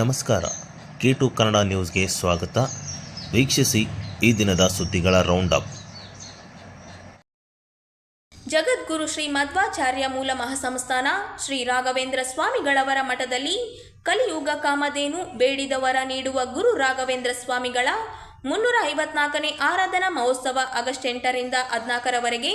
ನಮಸ್ಕಾರ. K to Kannada ನ್ಯೂಸ್ಗೆ ಸ್ವಾಗತ. ವೀಕ್ಷಿಸಿ ಈ ದಿನದ ಸುದ್ದಿಗಳ ರೌಂಡ್ ಅಪ್ ಜಗದ್ಗುರು ಶ್ರೀ ಮಧ್ವಾಚಾರ್ಯ ಮೂಲ ಮಹಾಸಂಸ್ಥಾನ ಶ್ರೀ ರಾಘವೇಂದ್ರ ಸ್ವಾಮಿಗಳವರ ಮಠದಲ್ಲಿ ಕಲಿಯುಗ ಕಾಮಧೇನು ಬೇಡಿದವರ ನೀಡುವ ಗುರು ರಾಘವೇಂದ್ರ ಸ್ವಾಮಿಗಳ ಮುನ್ನೂರ ಐವತ್ನಾಲ್ಕನೇ ಆರಾಧನಾ ಮಹೋತ್ಸವ ಆಗಸ್ಟ್ ಎಂಟರಿಂದ ಹದಿನಾಲ್ಕರವರೆಗೆ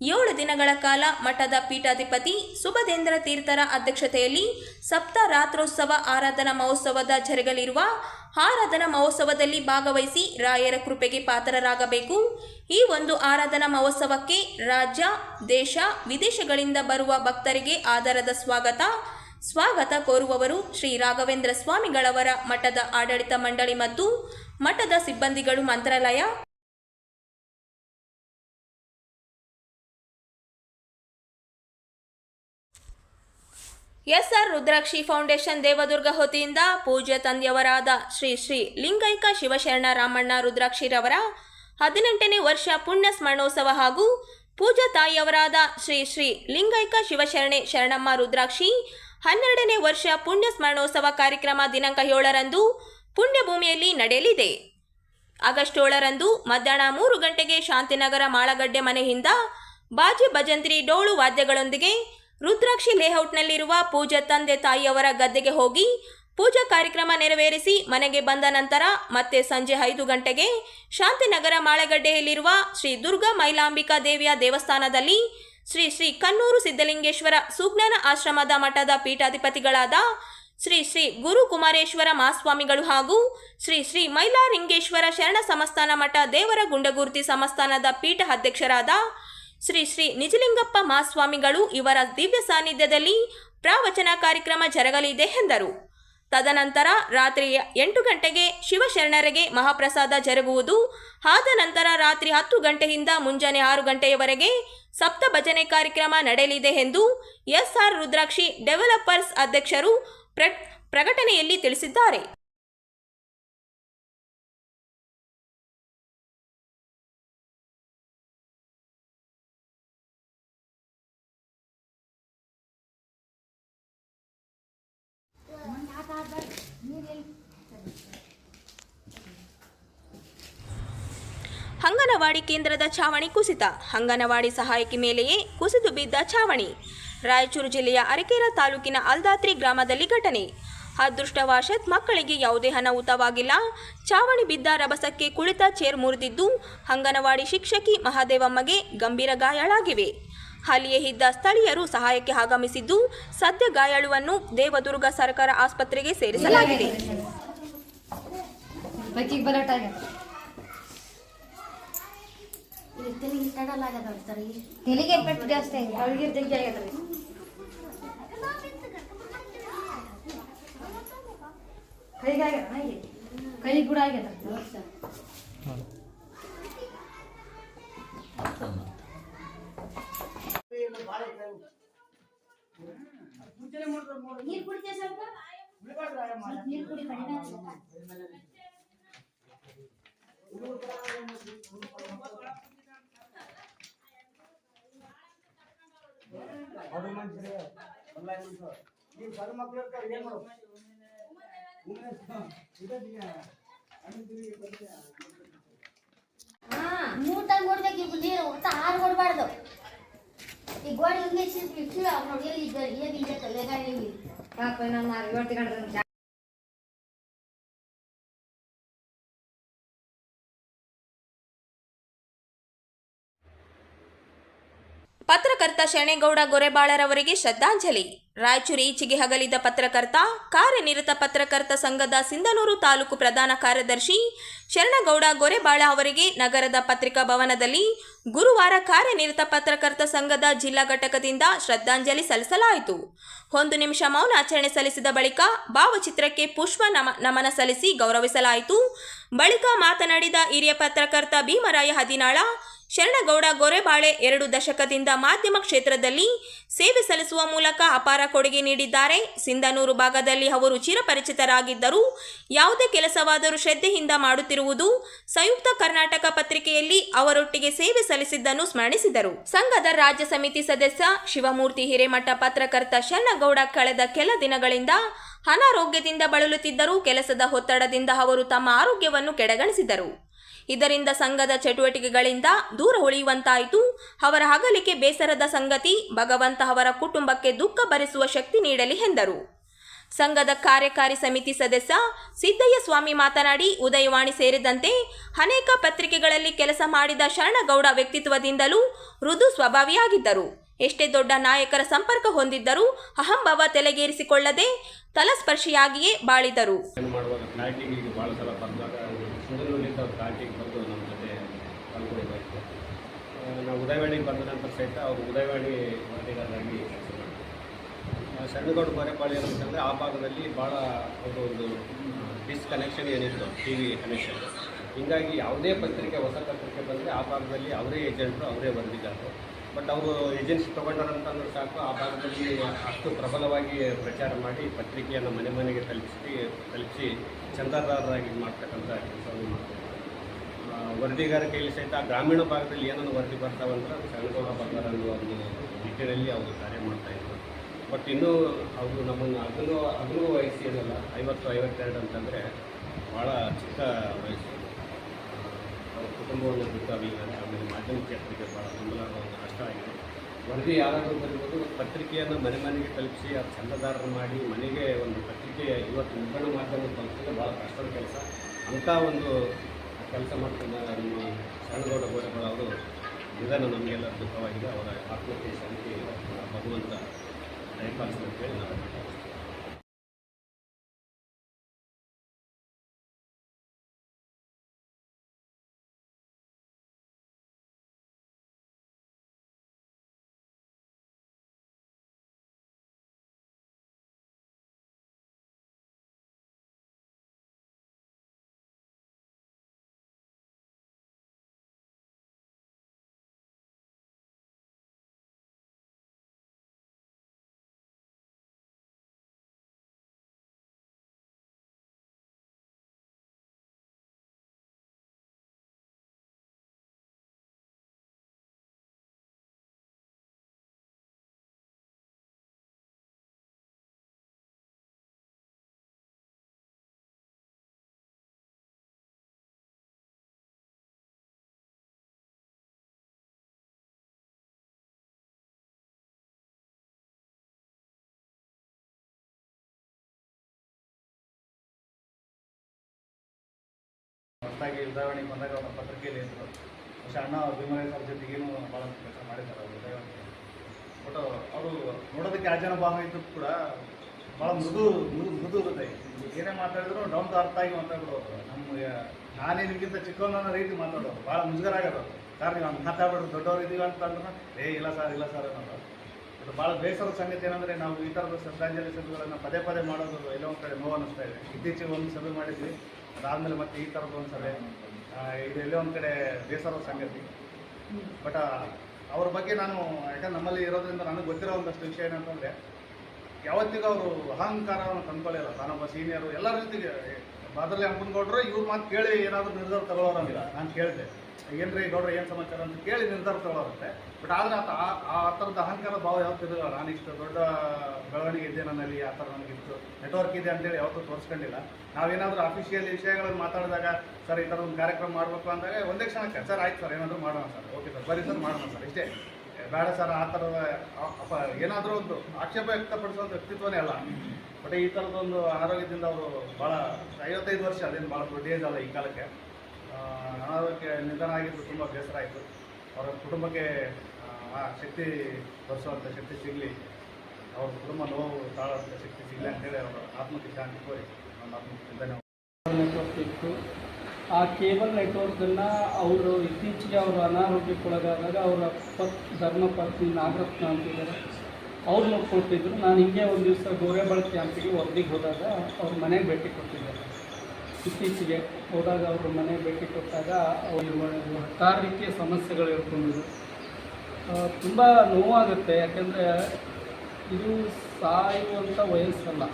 ಏಳು ದಿನಗಳ ಕಾಲ ಮಠದ ಪೀಠಾಧಿಪತಿ ಸುಭದೇಂದ್ರ ತೀರ್ಥರ ಅಧ್ಯಕ್ಷತೆಯಲ್ಲಿ ಸಪ್ತ ರಾತ್ರೋತ್ಸವ ಆರಾಧನಾ ಮಹೋತ್ಸವದ ಜರುಗಲಿರುವ ಆರಾಧನಾ ಮಹೋತ್ಸವದಲ್ಲಿ ಭಾಗವಹಿಸಿ ರಾಯರ ಕೃಪೆಗೆ ಪಾತ್ರರಾಗಬೇಕು. ಈ ಒಂದು ಆರಾಧನಾ ಮಹೋತ್ಸವಕ್ಕೆ ರಾಜ್ಯ, ದೇಶ, ವಿದೇಶಗಳಿಂದ ಬರುವ ಭಕ್ತರಿಗೆ ಆಧಾರದ ಸ್ವಾಗತ. ಸ್ವಾಗತ ಕೋರುವವರು ಶ್ರೀ ರಾಘವೇಂದ್ರ ಸ್ವಾಮಿಗಳವರ ಮಠದ ಆಡಳಿತ ಮಂಡಳಿ ಮತ್ತು ಮಠದ ಸಿಬ್ಬಂದಿಗಳು ಮಂತ್ರಾಲಯ. ಎಸ್ಆರ್ ರುದ್ರಾಕ್ಷಿ ಫೌಂಡೇಶನ್ ದೇವದುರ್ಗ ಹೊತಿಯಿಂದ ಪೂಜ್ಯ ತಂದೆಯವರಾದ ಶ್ರೀ ಶ್ರೀ ಲಿಂಗೈಕ ಶಿವಶರಣ ರಾಮಣ್ಣ ರುದ್ರಾಕ್ಷಿರವರ ಹದಿನೆಂಟನೇ ವರ್ಷ ಪುಣ್ಯ ಸ್ಮರಣೋತ್ಸವ ಹಾಗೂ ಪೂಜ್ಯ ತಾಯಿಯವರಾದ ಶ್ರೀ ಶ್ರೀ ಲಿಂಗೈಕ ಶಿವಶರಣೆ ಶರಣಮ್ಮ ರುದ್ರಾಕ್ಷಿ ಹನ್ನೆರಡನೇ ವರ್ಷ ಪುಣ್ಯ ಸ್ಮರಣೋತ್ಸವ ಕಾರ್ಯಕ್ರಮ ದಿನಾಂಕ ಏಳರಂದು ಪುಣ್ಯಭೂಮಿಯಲ್ಲಿ ನಡೆಯಲಿದೆ. ಆಗಸ್ಟ್ ಏಳರಂದು ಮಧ್ಯಾಹ್ನ ಮೂರು ಗಂಟೆಗೆ ಶಾಂತಿನಗರ ಮಾಳಗಡ್ಡೆ ಮನೆಯಿಂದ ಬಾಜಿ ಭಜಂತ್ರಿ ಡೋಳು ವಾದ್ಯಗಳೊಂದಿಗೆ ರುದ್ರಾಕ್ಷಿ ಲೇಔಟ್ನಲ್ಲಿರುವ ಪೂಜಾ ತಂದೆ ತಾಯಿಯವರ ಗದ್ದೆಗೆ ಹೋಗಿ ಪೂಜಾ ಕಾರ್ಯಕ್ರಮ ನೆರವೇರಿಸಿ ಮನೆಗೆ ಬಂದ ನಂತರ ಮತ್ತೆ ಸಂಜೆ ಐದು ಗಂಟೆಗೆ ಶಾಂತಿನಗರ ಮಾಳೆಗಡ್ಡೆಯಲ್ಲಿರುವ ಶ್ರೀ ದುರ್ಗಾ ಮೈಲಾಂಬಿಕಾ ದೇವಿಯ ದೇವಸ್ಥಾನದಲ್ಲಿ ಶ್ರೀ ಶ್ರೀ ಕನ್ನೂರು ಸಿದ್ಧಲಿಂಗೇಶ್ವರ ಸುಜ್ಞಾನ ಆಶ್ರಮದ ಮಠದ ಪೀಠಾಧಿಪತಿಗಳಾದ ಶ್ರೀ ಶ್ರೀ ಗುರು ಕುಮಾರೇಶ್ವರ ಮಹಾಸ್ವಾಮಿಗಳು ಹಾಗೂ ಶ್ರೀ ಶ್ರೀ ಮೈಲಾರಿಂಗೇಶ್ವರ ಶರಣ ಸಮಸ್ಥಾನ ಮಠ ದೇವರ ಗುಂಡಗೂರ್ತಿ ಸಮಸ್ಥಾನದ ಪೀಠ ಅಧ್ಯಕ್ಷರಾದ ಶ್ರೀ ಶ್ರೀ ನಿಜಲಿಂಗಪ್ಪ ಮಹಾಸ್ವಾಮಿಗಳು ಇವರ ದಿವ್ಯ ಸಾನ್ನಿಧ್ಯದಲ್ಲಿ ಪ್ರವಚನ ಕಾರ್ಯಕ್ರಮ ಜರಗಲಿದೆ ಎಂದರು. ತದನಂತರ ರಾತ್ರಿ ಎಂಟು ಗಂಟೆಗೆ ಶಿವಶರಣರಿಗೆ ಮಹಾಪ್ರಸಾದ ಜರುಗುವುದು, ಆದ ನಂತರ ರಾತ್ರಿ ಹತ್ತು ಗಂಟೆಯಿಂದ ಮುಂಜಾನೆ ಆರು ಗಂಟೆಯವರೆಗೆ ಸಪ್ತ ಭಜನೆ ಕಾರ್ಯಕ್ರಮ ನಡೆಯಲಿದೆ ಎಂದು ಎಸ್ಆರ್ ರುದ್ರಾಕ್ಷಿ ಡೆವಲಪರ್ಸ್ ಅಧ್ಯಕ್ಷರು ಪ್ರ ಪ್ರಕಟಣೆಯಲ್ಲಿ ತಿಳಿಸಿದ್ದಾರೆ. ಅಂಗನವಾಡಿ ಕೇಂದ್ರದ ಛಾವಣಿ ಕುಸಿತ. ಅಂಗನವಾಡಿ ಸಹಾಯಕಿ ಮೇಲೆಯೇ ಕುಸಿದು ಬಿದ್ದ ಛಾವಣಿ ರಾಯಚೂರು ಜಿಲ್ಲೆಯ ಅರಕೇರ ತಾಲೂಕಿನ ಅಲ್ದಾತ್ರಿ ಗ್ರಾಮದಲ್ಲಿ ಘಟನೆ. ಅದೃಷ್ಟವಶಾತ್ ಮಕ್ಕಳಿಗೆ ಯಾವುದೇ ಅನಾಹುತವಾಗಿಲ್ಲ. ಚಾವಣಿ ಬಿದ್ದ ರಭಸಕ್ಕೆ ಕುಳಿತ ಚೇರ್ ಮುರಿದಿದ್ದು ಅಂಗನವಾಡಿ ಶಿಕ್ಷಕಿ ಮಹಾದೇವಮ್ಮಗೆ ಗಂಭೀರ ಗಾಯಾಳಾಗಿವೆ. ಅಲ್ಲಿಯೇ ಇದ್ದ ಸ್ಥಳೀಯರು ಸಹಾಯಕ್ಕೆ ಆಗಮಿಸಿದ್ದು ಸದ್ಯ ಗಾಯಾಳುವನ್ನು ದೇವದುರ್ಗ ಸರ್ಕಾರ ಆಸ್ಪತ್ರೆಗೆ ಸೇರಿಸಲಾಗಿದೆ. ತೆಲಿಗೆ ತಡಲಾಗದ ಸರ್ ಇಲ್ಲಿ ತೆಲಿಗೆ ಪೆಟ್ಟು ಜಾಸ್ತಿ ಆಗಿದೆ ಅವಳಿಗೆ ಜಗ್ಗಿ ಆಗ್ಯದ್ರಿ ಕೈಗೆ ಆಗ್ಯದ ನನಗೆ ಕೈಗೆ ಕೂಡ ಆಗ್ಯದ ನೀರು ಕುಡಿತೀಯ ಸ್ವಲ್ಪ ಸ್ವಲ್ಪ ನೀರು ಕುಡಿ ಕಡಿಮೆ ಸಣ್ಣ ಏನ್ ಮಾಡೋದು ಮೂಟಾಗಿ ನೋಡ್ಬೇಕು ಈಗ ಒಟ್ಟ ಹಾರು ಕೊಡಬಾರ್ದು ಈ ಗೋಡೆ ಹಿಂಗೆ ಕಿವಿ ನೋಡಿ ಎಲ್ಲಿ ಇದ್ದ ಎಲ್ಲಿ ಇದೆ ತಲೆಗಾಡಿ ಪತ್ರಕರ್ತ ಶರಣೇಗೌಡ ಗೊರೆಬಾಳರವರಿಗೆ ಶ್ರದ್ಧಾಂಜಲಿ. ರಾಯಚೂರು ಈಚೆಗೆ ಹಗಲಿದ ಪತ್ರಕರ್ತ, ಕಾರ್ಯನಿರತ ಪತ್ರಕರ್ತ ಸಂಘದ ಸಿಂಧನೂರು ತಾಲೂಕು ಪ್ರಧಾನ ಕಾರ್ಯದರ್ಶಿ ಶರಣಗೌಡ ಗೊರೆಬಾಳ ಅವರಿಗೆ ನಗರದ ಪತ್ರಿಕಾ ಭವನದಲ್ಲಿ ಗುರುವಾರ ಕಾರ್ಯನಿರತ ಪತ್ರಕರ್ತ ಸಂಘದ ಜಿಲ್ಲಾ ಘಟಕದಿಂದ ಶ್ರದ್ಧಾಂಜಲಿ ಸಲ್ಲಿಸಲಾಯಿತು. ಒಂದು ನಿಮಿಷ ಮೌನ ಆಚರಣೆ ಸಲ್ಲಿಸಿದ ಬಳಿಕ ಭಾವಚಿತ್ರಕ್ಕೆ ಪುಷ್ಪ ನಮ, ನಮನ ಸಲ್ಲಿಸಿ ಗೌರವಿಸಲಾಯಿತು. ಬಳಿಕ ಮಾತನಾಡಿದ ಹಿರಿಯ ಪತ್ರಕರ್ತ ಭೀಮರಾಯ ಹದಿನಾಳ ಶರಣಗೌಡ ಗೊರೆಬಾಳೆ ಎರಡು ದಶಕದಿಂದ ಮಾಧ್ಯಮ ಕ್ಷೇತ್ರದಲ್ಲಿ ಸೇವೆ ಸಲ್ಲಿಸುವ ಮೂಲಕ ಅಪಾರ ಕೊಡುಗೆ ನೀಡಿದ್ದಾರೆ. ಸಿಂಧನೂರು ಭಾಗದಲ್ಲಿ ಅವರು ಚಿರಪರಿಚಿತರಾಗಿದ್ದರು ಯಾವುದೇ ಕೆಲಸವಾದರೂ ಶ್ರದ್ಧೆಯಿಂದ ಮಾಡುತ್ತಿರುವುದು ಸಂಯುಕ್ತ ಕರ್ನಾಟಕ ಪತ್ರಿಕೆಯಲ್ಲಿ ಅವರೊಟ್ಟಿಗೆ ಸೇವೆ ಸಲ್ಲಿಸಿದ್ದನ್ನು ಸ್ಮರಿಸಿದರು ಸಂಘದ ರಾಜ್ಯ ಸಮಿತಿ ಸದಸ್ಯ ಶಿವಮೂರ್ತಿ ಹಿರೇಮಠ ಪತ್ರಕರ್ತ ಶರಣಗೌಡ ಕಳೆದ ಕೆಲ ದಿನಗಳಿಂದ ಅನಾರೋಗ್ಯದಿಂದ ಬಳಲುತ್ತಿದ್ದರೂ ಕೆಲಸದ ಒತ್ತಡದಿಂದ ಅವರು ತಮ್ಮ ಆರೋಗ್ಯವನ್ನು ಕೆಡಗಣಿಸಿದರು. ಇದರಿಂದ ಸಂಘದ ಚಟುವಟಿಕೆಗಳಿಂದ ದೂರ ಉಳಿಯುವಂತಾಯಿತು. ಅವರ ಅಗಲಿಕೆ ಬೇಸರದ ಸಂಗತಿ, ಭಗವಂತ ಅವರ ಕುಟುಂಬಕ್ಕೆ ದುಃಖ ಭರಿಸುವ ಶಕ್ತಿ ನೀಡಲಿ ಎಂದರು. ಸಂಘದ ಕಾರ್ಯಕಾರಿ ಸಮಿತಿ ಸದಸ್ಯ ಸಿದ್ದಯ್ಯ ಸ್ವಾಮಿ ಮಾತನಾಡಿ, ಉದಯವಾಣಿ ಸೇರಿದಂತೆ ಅನೇಕ ಪತ್ರಿಕೆಗಳಲ್ಲಿ ಕೆಲಸ ಮಾಡಿದ ಶರಣಗೌಡ ವ್ಯಕ್ತಿತ್ವದಿಂದಲೂ ಮೃದು ಸ್ವಭಾವಿಯಾಗಿದ್ದರು. ಎಷ್ಟೇ ದೊಡ್ಡ ನಾಯಕರ ಸಂಪರ್ಕ ಹೊಂದಿದ್ದರೂ ಅಹಂಭಾವ ತಲೆಗೇರಿಸಿಕೊಳ್ಳದೆ ತಲಸ್ಪರ್ಶಿಯಾಗಿಯೇ ಬಾಳಿದರು ಏನು ಮಾಡುವಾಗ ಫ್ಲಾಟಿಗೆ ಭಾಳ ಸಲ ಬಂದಾಗ ಸುಂದರೂರಿನಿಂದ ಅವ್ರು ಫ್ಲಾಟಿಗೆ ಬಂದು ನಮ್ಮ ಜೊತೆ ಪಾಲ್ಗೊಳ್ಬೇಕು ನಾವು ಉದಯವಾಣಿಗೆ ಬಂದ ನಂತರ ಸಹಿತ ಅವರು ಉದಯವಾಣಿ ವರದಿಗಾರರಾಗಿ ಸಣ್ಣಗೌಡ ಬರೆಪಾಳಿ ಅಂತಂದರೆ ಆ ಭಾಗದಲ್ಲಿ ಭಾಳ ಅವರು ಒಂದು ಡಿಸ್ಕನೆಕ್ಷನ್ ಏನಿತ್ತು ಟಿ ವಿ ಕನೆಕ್ಷನ್ ಹೀಗಾಗಿ ಯಾವುದೇ ಪತ್ರಿಕೆ, ಹೊಸ ಪತ್ರಿಕೆ ಬಂದರೆ ಆ ಭಾಗದಲ್ಲಿ ಅವರೇ ಏಜೆಂಟರು ಅವರೇ ವರದಿಗಾರರು ಬಟ್ ಅವರು ಏಜೆನ್ಸಿ ತೊಗೊಂಡಾರಂತಂದ್ರೆ ಸಾಕು, ಆ ಭಾಗದಲ್ಲಿ ಅಷ್ಟು ಪ್ರಬಲವಾಗಿ ಪ್ರಚಾರ ಮಾಡಿ ಪತ್ರಿಕೆಯನ್ನು ಮನೆ ಮನೆಗೆ ತಲುಪಿಸಿ ತಲುಪಿಸಿ ಚಂದಾದಾರರಾಗಿ ಮಾಡ್ತಕ್ಕಂಥ ಕೆಲಸವನ್ನು ಮಾಡ್ತಾರೆ. ವರದಿಗಾರಿಕೆಯಲ್ಲಿ ಸಹಿತ ಗ್ರಾಮೀಣ ಭಾಗದಲ್ಲಿ ಏನನ್ನು ವರದಿ ಬರ್ತಾವಂದ್ರೆ ಅದು ಸಣ್ಣಗೌಡ ಬರ್ತಾರ ಅನ್ನೋ ಒಂದು ನಿಟ್ಟಿನಲ್ಲಿ ಅವರು ಕಾರ್ಯ ಮಾಡ್ತಾಯಿದ್ರು ಬಟ್ ಇನ್ನೂ ಅವರು ನಮ್ಮನ್ನು ಅದನ್ನು ಅದನ್ನು ವಯಸ್ಸು ಏನಲ್ಲ, ಐವತ್ತು, ಐವತ್ತೆರಡು ಅಂತಂದರೆ ಭಾಳ ಚಿಕ್ಕ ವಯಸ್ಸು. ಅವ್ರ ಕುಟುಂಬವನ್ನು ಬಿಟ್ಟು ಅಲ್ಲಿಗೆ ಆಮೇಲೆ ಮಾಧ್ಯಮ ಕ್ಷೇತ್ರಕ್ಕೆ ಭಾಳ ಬೆಂಬಲ ಒಂದು ಕಷ್ಟ ಆಗಿದೆ. ವರದಿ ಯಾರಾದರೂ ಬರೀಬೋದು, ಪತ್ರಿಕೆಯನ್ನು ಮನೆ ಮನೆಗೆ ತಲುಪಿಸಿ ಅದು ಚಂದದಾರರು ಮಾಡಿ ಮನೆಗೆ ಒಂದು ಪತ್ರಿಕೆ ಇವತ್ತು ಮುದ್ರಣ ಮಾಧ್ಯಮ ತಲುಪಿಸಿದ್ರೆ ಭಾಳ ಕಷ್ಟದ ಕೆಲಸ. ಅಂಥ ಒಂದು ಕೆಲಸ ಮಾಡ್ತಿದ್ದ ನಮ್ಮ ಸಣ್ಣಗೌಡ ಗೋಡೆಗಳು ಅವರು ನಿಧನ ನಮಗೆಲ್ಲ ದುಃಖವಾಗಿದೆ. ಅವರ ಆತ್ಮಹತ್ಯೆ ಶಾಂತಿ ಭಗವಂತ ದಯಪಾಲಿಸಿದಂತೇಳಿ ನಾವು ಹೊಸದಾಗಿ ಉದಾಹರಣೆಗೆ ಬಂದಾಗ ಅವರ ಪತ್ರಿಕೆಯಲ್ಲಿ ಇದ್ದರು ಬಹುಶಃ ಅಣ್ಣ ಭೀಮರಾಯ ಅವ್ರ ಜೊತೆಗೇನು ಭಾಳ ಕೆಲಸ ಮಾಡಿದ್ದಾರೆ ಅವರು ದೈವಕ್ಕೆ ಬಟ್ ಅವರು ನೋಡೋದಕ್ಕೆ ಆಜಾನ ಭಾವ ಇದ್ದು ಕೂಡ ಭಾಳ ಮೃದು ಮೃದು ಮೃದು ಇರುತ್ತೆ ಏನೇ ಮಾತಾಡಿದ್ರು ಡೌನ್ ಅರ್ಥ ಆಗಿ ಮಾತಾಡ್ಬಿಡೋದು ನಮಗೆ ನಾನೇ ನಿಮಗಿಂತ ಚಿಕ್ಕವನ ರೀತಿ ಮಾತಾಡೋದು ಭಾಳ ಮುಜುಗರ ಆಗೋದು ಸರ್, ನೀವು ಹಂಗೆ ದೊಡ್ಡವ್ರು ಇದೀವಿ ಅಂತ ಅಂದ್ರೆ ಏ, ಇಲ್ಲ ಸರ್ ಇಲ್ಲ ಸರ್ ಅನ್ನೋದು. ಬಟ್ ಭಾಳ ಬೇಸರದ ಸಂಗತಿ ಏನಂದರೆ ನಾವು ಈ ಥರದ ಶ್ರದ್ಧಾಂಜಲಿ ಸಭೆಗಳನ್ನು ಪದೇ ಪದೇ ಮಾಡೋದು ಎಲ್ಲೋ ಒಂದು ಕಡೆ ನೋವು ಅನ್ನಿಸ್ತಾ ಇದೆ. ಇತ್ತೀಚೆಗೆ ಒಂದು ಸಭೆ ಮಾಡಿದ್ವಿ. ಅದಾದಮೇಲೆ ಮತ್ತೆ ಈ ಥರದ ಒಂದು ಸಭೆ ಇದು ಎಲ್ಲೋ ಒಂದು ಕಡೆ ಬೇಸರದ ಸಂಗತಿ. ಬಟ್ ಅವ್ರ ಬಗ್ಗೆ ನಾನು, ಯಾಕಂದ್ರೆ ನಮ್ಮಲ್ಲಿ ಇರೋದ್ರಿಂದ ನನಗೆ ಗೊತ್ತಿರೋ ಒಂದಷ್ಟು ವಿಷಯ ಏನಂತಂದರೆ, ಯಾವತ್ತಿಗೂ ಅವರು ಅಹಂಕಾರವನ್ನು ತಂದ್ಕೊಳ್ಳಿಲ್ಲ. ನಾನೊಬ್ಬ ಸೀನಿಯರು ಎಲ್ಲರ ಜೊತೆಗೆ ಬಾದರ್ಲಿ ಹಂಪನಗೌಡರು ಇವ್ರ ಮಾತು ಕೇಳಿ ಏನಾದರೂ ನಿರ್ಧಾರ ತಗೊಳ್ಳೋರಂಗಿಲ್ಲ ನಾನು ಕೇಳಿದೆ. ಏನ್ರಿ ನೋಡ್ರಿ, ಏನು ಸಮಾಚಾರ ಅಂತ ಕೇಳಿ ನಿರ್ಧಾರ ತಗೊಳ್ಳೋರಂತೆ ಬಟ್ ಆದರೆ ಆತ ಆ ಥರದ ಅಹಂಕಾರ ಭಾವ ಯಾವತ್ತೂ ಇರಲಿಲ್ಲ ನಾನು ಇಷ್ಟು ದೊಡ್ಡ ಬೆಳವಣಿಗೆ ಇದೆ ನನ್ನಲ್ಲಿ, ಆ ಥರ ನನಗಿತ್ತು ನೆಟ್ವರ್ಕ್ ಇದೆ ಅಂತೇಳಿ ಯಾವತ್ತೂ ತೋರಿಸ್ಕೊಂಡಿಲ್ಲ. ನಾವೇನಾದರೂ ಅಫಿಷಿಯಲ್ ವಿಷಯಗಳನ್ನು ಮಾತಾಡಿದಾಗ, ಸರ್, ಈ ಥರ ಒಂದು ಕಾರ್ಯಕ್ರಮ ಮಾಡಬೇಕು ಅಂದಾಗ, ಒಂದೇ ಕ್ಷಣ ಸರ್, ಆಯ್ತು ಸರ್, ಏನಾದರೂ ಮಾಡೋಣ ಸರ್, ಓಕೆ ಸರ್ ಬರೀ ಸರ್, ಮಾಡೋಣ ಸರ್, ಇಷ್ಟೇ. ಬೇಡ ಸರ್, ಆ ಥರದ ಏನಾದರೂ ಒಂದು ಆಕ್ಷೇಪ ವ್ಯಕ್ತಪಡಿಸುವಂಥ ವ್ಯಕ್ತಿತ್ವನೇ ಅಲ್ಲ. ಬಟ್ ಈ ಥರದೊಂದು ಆರೋಗ್ಯದಿಂದ ಅವರು ಭಾಳ ಐವತ್ತೈದು ವರ್ಷ ಅದೇನು ಭಾಳ ದೊಡ್ಡ ಏಜ್ ಅಲ್ಲ ಈ ಕಾಲಕ್ಕೆ. ಅನಾರೋಗ್ಯ ನಿಧನ ಆಗಿದ್ದು ತುಂಬ ಬೇಸರ ಆಯಿತು. ಅವರ ಕುಟುಂಬಕ್ಕೆ ಆ, ಶಕ್ತಿ ಬರೆಸುವಂಥ ಶಕ್ತಿ ಸಿಗಲಿ. ಅವ್ರ ಕುಟುಂಬ ನೋವು ತಾಳುವಂಥ ಶಕ್ತಿ ಸಿಗಲಿ ಅಂತೇಳಿ ಅವರ ಆತ್ಮಕ್ಕೆ ಶಾಂತಿ ಕೋರಿ ನನ್ನ ಆತ್ಮಕ್ಕೆ ನೆಟ್ವರ್ಕ್ ಇತ್ತು ಆ ಕೇಬಲ್ ನೆಟ್ವರ್ಕನ್ನು ಅವರು ಇತ್ತೀಚೆಗೆ ಅವರು ಅನಾರೋಗ್ಯಕ್ಕೊಳಗಾದಾಗ ಅವರ ಪತ್ ಧರ್ಮಪತ್ನಿ ನಾಗರತ್ನ ಅಂತಿದ್ದಾರೆ. ಅವ್ರು ನೋಡ್ಕೊಳ್ತಿದ್ರು. ನಾನು ಹಿಂಗೆ ಒಂದು ದಿವಸ ಗೋರೆಬಾಳ ಕ್ಯಾಂಪಿಗೆ ವರದಿಗೆ ಹೋದಾಗ ಅವ್ರ ಮನೆಗೆ ಭೇಟಿ ಕೊಟ್ಟಿದ್ದಾರೆ. ಇತ್ತೀಚೆಗೆ. ಹೋದಾಗ ಅವರು ಮನೆ ಭೇಟಿ ಕೊಟ್ಟಾಗ ಅವರು ಹತ್ತಾರು ರೀತಿಯ ಸಮಸ್ಯೆಗಳು ಇಟ್ಕೊಂಡಿದ್ರು ತುಂಬ ನೋವಾಗುತ್ತೆ, ಯಾಕೆಂದರೆ ಇದು ಸಾಯುವಂಥ ವಯಸ್ಸಲ್ಲ.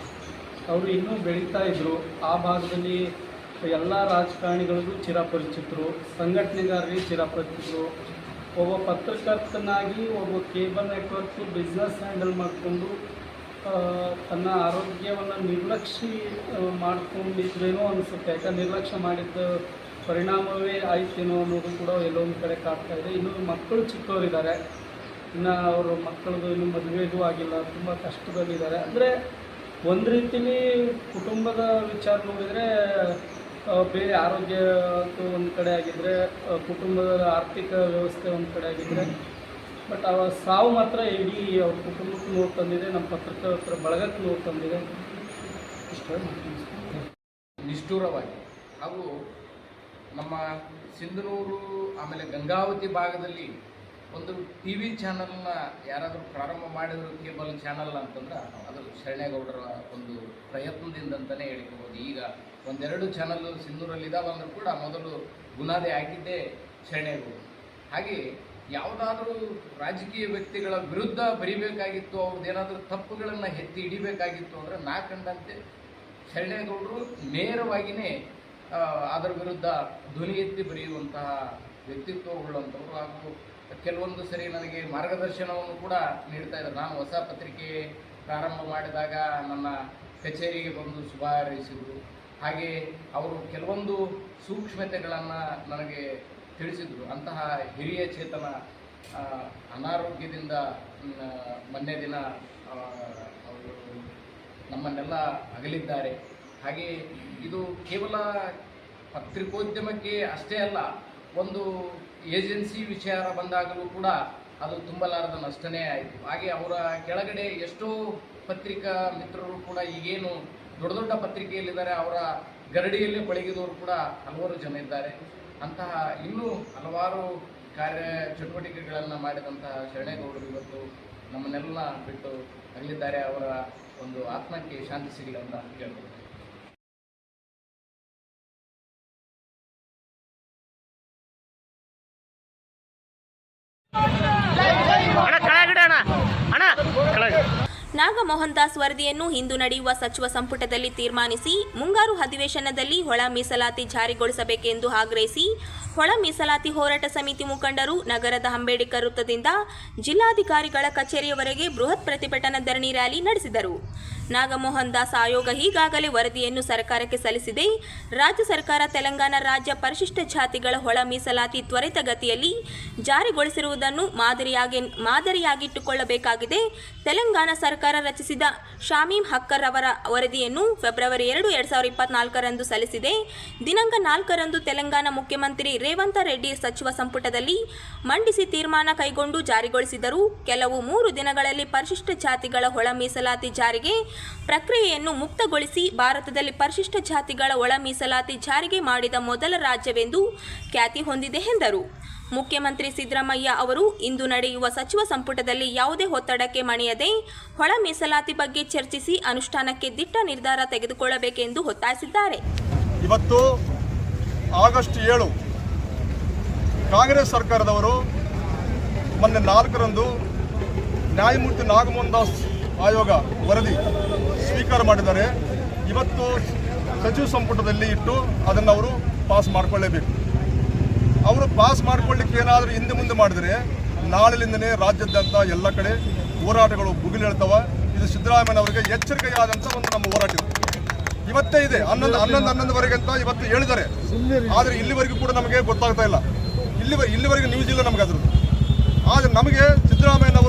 ಅವರು ಇನ್ನೂ ಬೆಳೀತಾ ಇದ್ದರು ಆ ಭಾಗದಲ್ಲಿ ಎಲ್ಲ ರಾಜಕಾರಣಿಗಳಿಗೂ ಚಿರಪರಿಚಿತರು, ಸಂಘಟನೆಗಾರರಿಗೆ ಚಿರಪರಿಚಿತರು. ಒಬ್ಬ ಪತ್ರಕರ್ತನಾಗಿ ಒಬ್ಬ ಕೇಬಲ್ ನೆಟ್ವರ್ಕು ಬಿಸ್ನೆಸ್ ಹ್ಯಾಂಡಲ್ ಮಾಡಿಕೊಂಡು ತನ್ನ ಆರೋಗ್ಯವನ್ನು ನಿರ್ಲಕ್ಷಿ ಮಾಡ್ಕೊಂಡಿದ್ರೇನೋ ಅನಿಸುತ್ತೆ. ಯಾಕಂದ್ರೆ ನಿರ್ಲಕ್ಷ್ಯ ಮಾಡಿದ್ದು ಪರಿಣಾಮವೇ ಆಯ್ತೇನೋ ಅನ್ನೋದು ಕೂಡ ಎಲ್ಲೊಂದು ಕಡೆ ಕಾಡ್ತಾ ಇದೆ. ಇನ್ನು ಮಕ್ಕಳು ಚಿಕ್ಕವರಿದ್ದಾರೆ. ಇನ್ನು ಅವರು ಮಕ್ಕಳದು ಇನ್ನು ಮದುವೆಗೂ ಆಗಿಲ್ಲ. ತುಂಬ ಕಷ್ಟದಲ್ಲಿದ್ದಾರೆ. ಅಂದರೆ ಒಂದು ರೀತಿಲಿ ಕುಟುಂಬದ ವಿಚಾರ ನೋಡಿದರೆ ಬೇರೆ ಆರೋಗ್ಯ ಒಂದು ಕಡೆ ಆಗಿದ್ದರೆ ಕುಟುಂಬದ ಆರ್ಥಿಕ ವ್ಯವಸ್ಥೆ ಒಂದು ಕಡೆ ಆಗಿದ್ದರೆ ಬಟ್ ಅವ ಸಾವು ಮಾತ್ರ ಇಡೀ ಅವ್ರ ಕುಟುಂಬಕ್ಕೆ ನೋವು ತಂದಿದೆ, ನಮ್ಮ ಪತ್ರಕರ್ತರ ಬಳಗಕ್ಕೆ ನೋವು ತಂದಿದೆ. ನಿಷ್ಠೂರವಾಗಿ. ಹಾಗೂ ನಮ್ಮ ಸಿಂಧನೂರು, ಆಮೇಲೆ ಗಂಗಾವತಿ ಭಾಗದಲ್ಲಿ ಒಂದು ಟಿ ವಿ ಚಾನಲ್ನ ಯಾರಾದರೂ ಪ್ರಾರಂಭ ಮಾಡಿದ್ರು, ಕೇಬಲ್ ಚಾನಲ್ ಅಂತಂದ್ರೆ ಅದು ಶರಣೇಗೌಡರ ಒಂದು ಪ್ರಯತ್ನದಿಂದ ಅಂತಲೇ ಹೇಳ್ಕೋಬೋದು. ಈಗ ಒಂದೆರಡು ಚಾನಲ್ ಸಿಂಧೂರಲ್ಲಿ ಇದಾವೆ ಕೂಡ ಮೊದಲು ಬುನಾದಿ ಹಾಕಿದ್ದೇ ಶರಣೇಗೌಡರು ಹಾಗೆ ಯಾವುದಾದ್ರೂ ರಾಜಕೀಯ ವ್ಯಕ್ತಿಗಳ ವಿರುದ್ಧ ಬರಿಬೇಕಾಗಿತ್ತು ಅವ್ರದ್ದೇನಾದರೂ ತಪ್ಪುಗಳನ್ನು ಎತ್ತಿ ಹಿಡಿಬೇಕಾಗಿತ್ತು ಅಂದರೆ ನಾ ಕಂಡಂತೆ ಶರಣೇಗೌಡರು ನೇರವಾಗಿಯೇ ಅದರ ವಿರುದ್ಧ ಧ್ವನಿ ಎತ್ತಿ ಬರೆಯುವಂತಹ ವ್ಯಕ್ತಿತ್ವವುಳ್ಳಂಥವ್ರು ಹಾಗೂ ಕೆಲವೊಂದು ಸರಿ ನನಗೆ ಮಾರ್ಗದರ್ಶನವನ್ನು ಕೂಡ ನೀಡ್ತಾ ಇದ್ದಾರೆ. ನಾನು ಹೊಸ ಪತ್ರಿಕೆ ಪ್ರಾರಂಭ ಮಾಡಿದಾಗ ನನ್ನ ಕಚೇರಿಗೆ ಬಂದು ಶುಭ ಹಾರೈಸಿದರು. ಹಾಗೆ ಅವರು ಕೆಲವೊಂದು ಸೂಕ್ಷ್ಮತೆಗಳನ್ನು ನನಗೆ ತಿಳಿಸಿದರು. ಅಂತಹ ಹಿರಿಯ ಚೇತನ ಅನಾರೋಗ್ಯದಿಂದ ಮೊನ್ನೆ ದಿನ ಅವರು ನಮ್ಮನ್ನೆಲ್ಲ ಅಗಲಿದ್ದಾರೆ. ಹಾಗೆ ಇದು ಕೇವಲ ಪತ್ರಿಕೋದ್ಯಮಕ್ಕೆ ಅಷ್ಟೇ ಅಲ್ಲ, ಒಂದು ಏಜೆನ್ಸಿ ವಿಚಾರ ಬಂದಾಗಲೂ ಕೂಡ ಅದು ತುಂಬಲಾರದ ನಷ್ಟನೇ ಆಯಿತು. ಹಾಗೆ ಅವರ ಕೆಳಗಡೆ ಎಷ್ಟೋ ಪತ್ರಿಕಾ ಮಿತ್ರರು ಕೂಡ ಈಗೇನು ದೊಡ್ಡ ದೊಡ್ಡ ಪತ್ರಿಕೆಯಲ್ಲಿದ್ದಾರೆ, ಅವರ ಗರಡಿಯಲ್ಲಿ ಬಳಗಿದವರು ಕೂಡ ಹಲವಾರು ಜನ ಇದ್ದಾರೆ. ಅಂತಹ ಇನ್ನೂ ಹಲವಾರು ಕಾರ್ಯ ಚಟುವಟಿಕೆಗಳನ್ನು ಮಾಡಿದಂತಹ ಶರಣೇಗೌಡರು ಇವತ್ತು ನಮ್ಮನ್ನೆಲ್ಲ ಬಿಟ್ಟು ಅಲ್ಲಿದ್ದಾರೆ ಅವರ ಒಂದು ಆತ್ಮಕ್ಕೆ ಶಾಂತಿ ಸಿಗಲಿ ಅಂತ ಕೇಳ್ಬೋದು. ನಾಗಮೋಹನ್ ದಾಸ್ ವರದಿಯನ್ನು ಇಂದು ನಡೆಯುವ ಸಚಿವ ಸಂಪುಟದಲ್ಲಿ ತೀರ್ಮಾನಿಸಿ ಮುಂಗಾರು ಅಧಿವೇಶನದಲ್ಲಿ ಒಳ ಮೀಸಲಾತಿ ಜಾರಿಗೊಳಿಸಬೇಕೆಂದು ಆಗ್ರಹಿಸಿ ಒಳ ಮೀಸಲಾತಿ ಹೋರಾಟ ಸಮಿತಿ ಮುಖಂಡರು ನಗರದ ಅಂಬೇಡ್ಕರ್ ವೃತ್ತದಿಂದ ಜಿಲ್ಲಾಧಿಕಾರಿಗಳ ಕಚೇರಿಯವರೆಗೆ ಬೃಹತ್ ಪ್ರತಿಭಟನಾ ಧರಣಿ ರ್ಯಾಲಿ ನಡೆಸಿದರು. ನಾಗಮೋಹನ್ ದಾಸ್ ಆಯೋಗ ಈಗಾಗಲೇ ವರದಿಯನ್ನು ಸರ್ಕಾರಕ್ಕೆ ಸಲ್ಲಿಸಿದೆ. ರಾಜ್ಯ ಸರ್ಕಾರ, ತೆಲಂಗಾಣ ರಾಜ್ಯ ಪರಿಶಿಷ್ಟ ಜಾತಿಗಳ ಒಳ ಮೀಸಲಾತಿ ತ್ವರಿತಗತಿಯಲ್ಲಿ ಜಾರಿಗೊಳಿಸಿರುವುದನ್ನು ಮಾದರಿಯಾಗಿ, ಮಾದರಿಯಾಗಿಟ್ಟುಕೊಳ್ಳಬೇಕಾಗಿದೆ. ತೆಲಂಗಾಣ ಸರ್ಕಾರ ರಚಿಸಿದ ಶಾಮೀಮ್ ಹಕ್ಕರ್ ಅವರ ವರದಿಯನ್ನು ಫೆಬ್ರವರಿ ಎರಡು ಎರಡು ಸಾವಿರದ ಇಪ್ಪತ್ನಾಲ್ಕರಂದು ಸಲ್ಲಿಸಿದೆ. ದಿನಾಂಕ ನಾಲ್ಕರಂದು ತೆಲಂಗಾಣ ಮುಖ್ಯಮಂತ್ರಿ ರೇವಂತ ರೆಡ್ಡಿ ಸಚಿವ ಸಂಪುಟದಲ್ಲಿ ಮಂಡಿಸಿ ತೀರ್ಮಾನ ಕೈಗೊಂಡು ಜಾರಿಗೊಳಿಸಿದರು. ಕೆಲವು ಮೂರು ದಿನಗಳಲ್ಲಿ ಪರಿಶಿಷ್ಟ ಜಾತಿಗಳ ಒಳ ಮೀಸಲಾತಿ ಜಾರಿಗೆ ಪ್ರಕ್ರಿಯೆಯನ್ನು ಮುಕ್ತಗೊಳಿಸಿ ಭಾರತದಲ್ಲಿ ಪರಿಶಿಷ್ಟ ಜಾತಿಗಳ ಒಳ ಮೀಸಲಾತಿ ಜಾರಿಗೆ ಮಾಡಿದ ಮೊದಲ ರಾಜ್ಯವೆಂದು ಖ್ಯಾತಿ ಹೊಂದಿದೆ ಎಂದರು. ಮುಖ್ಯಮಂತ್ರಿ ಸಿದ್ದರಾಮಯ್ಯ ಅವರು, ಇಂದು ನಡೆಯುವ ಸಚಿವ ಸಂಪುಟದಲ್ಲಿ ಯಾವುದೇ ಒತ್ತಡಕ್ಕೆ ಮಣಿಯದೆ ಒಳ ಮೀಸಲಾತಿ ಬಗ್ಗೆ ಚರ್ಚಿಸಿ ಅನುಷ್ಠಾನಕ್ಕೆ ದಿಟ್ಟ ನಿರ್ಧಾರ ತೆಗೆದುಕೊಳ್ಳಬೇಕೆಂದು ಒತ್ತಾಯಿಸಿದ್ದಾರೆ. ಇವತ್ತು ಆಗಸ್ಟ್ ಏಳು ಕಾಂಗ್ರೆಸ್ ಸರ್ಕಾರದವರು ಮೊನ್ನೆ ನಾಲ್ಕರಂದು ನ್ಯಾಯಮೂರ್ತಿ ನಾಗಮೋಹನ್ ದಾಸ್ ಆಯೋಗ ವರದಿ ಸ್ವೀಕಾರ ಮಾಡಿದ್ದಾರೆ. ಇವತ್ತು ಸಚಿವ ಸಂಪುಟದಲ್ಲಿ ಇಟ್ಟು ಅದನ್ನು ಅವರು ಪಾಸ್ ಮಾಡಿಕೊಳ್ಳೇಬೇಕು. ಅವರು ಪಾಸ್ ಮಾಡಿಕೊಳ್ಳಿಕ್ಕೆ ಏನಾದರೂ ಹಿಂದೆ ಮುಂದೆ ಮಾಡಿದರೆ ನಾಳೆಯಿಂದನೇ ರಾಜ್ಯಾದ್ಯಂತ ಎಲ್ಲ ಕಡೆ ಹೋರಾಟಗಳು ಭುಗಿಲೇಳ್ತವ ಇದು ಸಿದ್ದರಾಮಯ್ಯನವರಿಗೆ ಎಚ್ಚರಿಕೆಯಾದಂಥ ಒಂದು ನಮ್ಮ ಹೋರಾಟ ಇದೆ. ಇವತ್ತೇ ಇದೆ. ಹನ್ನೊಂದು ಹನ್ನೊಂದು, ಹನ್ನೊಂದುವರೆಗೆ ಅಂತ ಇವತ್ತು ಹೇಳಿದ್ದಾರೆ. ಆದರೆ ಇಲ್ಲಿವರೆಗೂ ಕೂಡ ನಮಗೆ ಗೊತ್ತಾಗ್ತಾ ಇಲ್ಲ. ಇಲ್ಲಿ ಇಲ್ಲಿವರೆಗೆ ನ್ಯೂಸ್ ಇಲ್ಲ ನಮಗೆ ಅದ್ರದ್ದು. ಆದರೆ ನಮಗೆ ಸಿದ್ದರಾಮಯ್ಯನವರು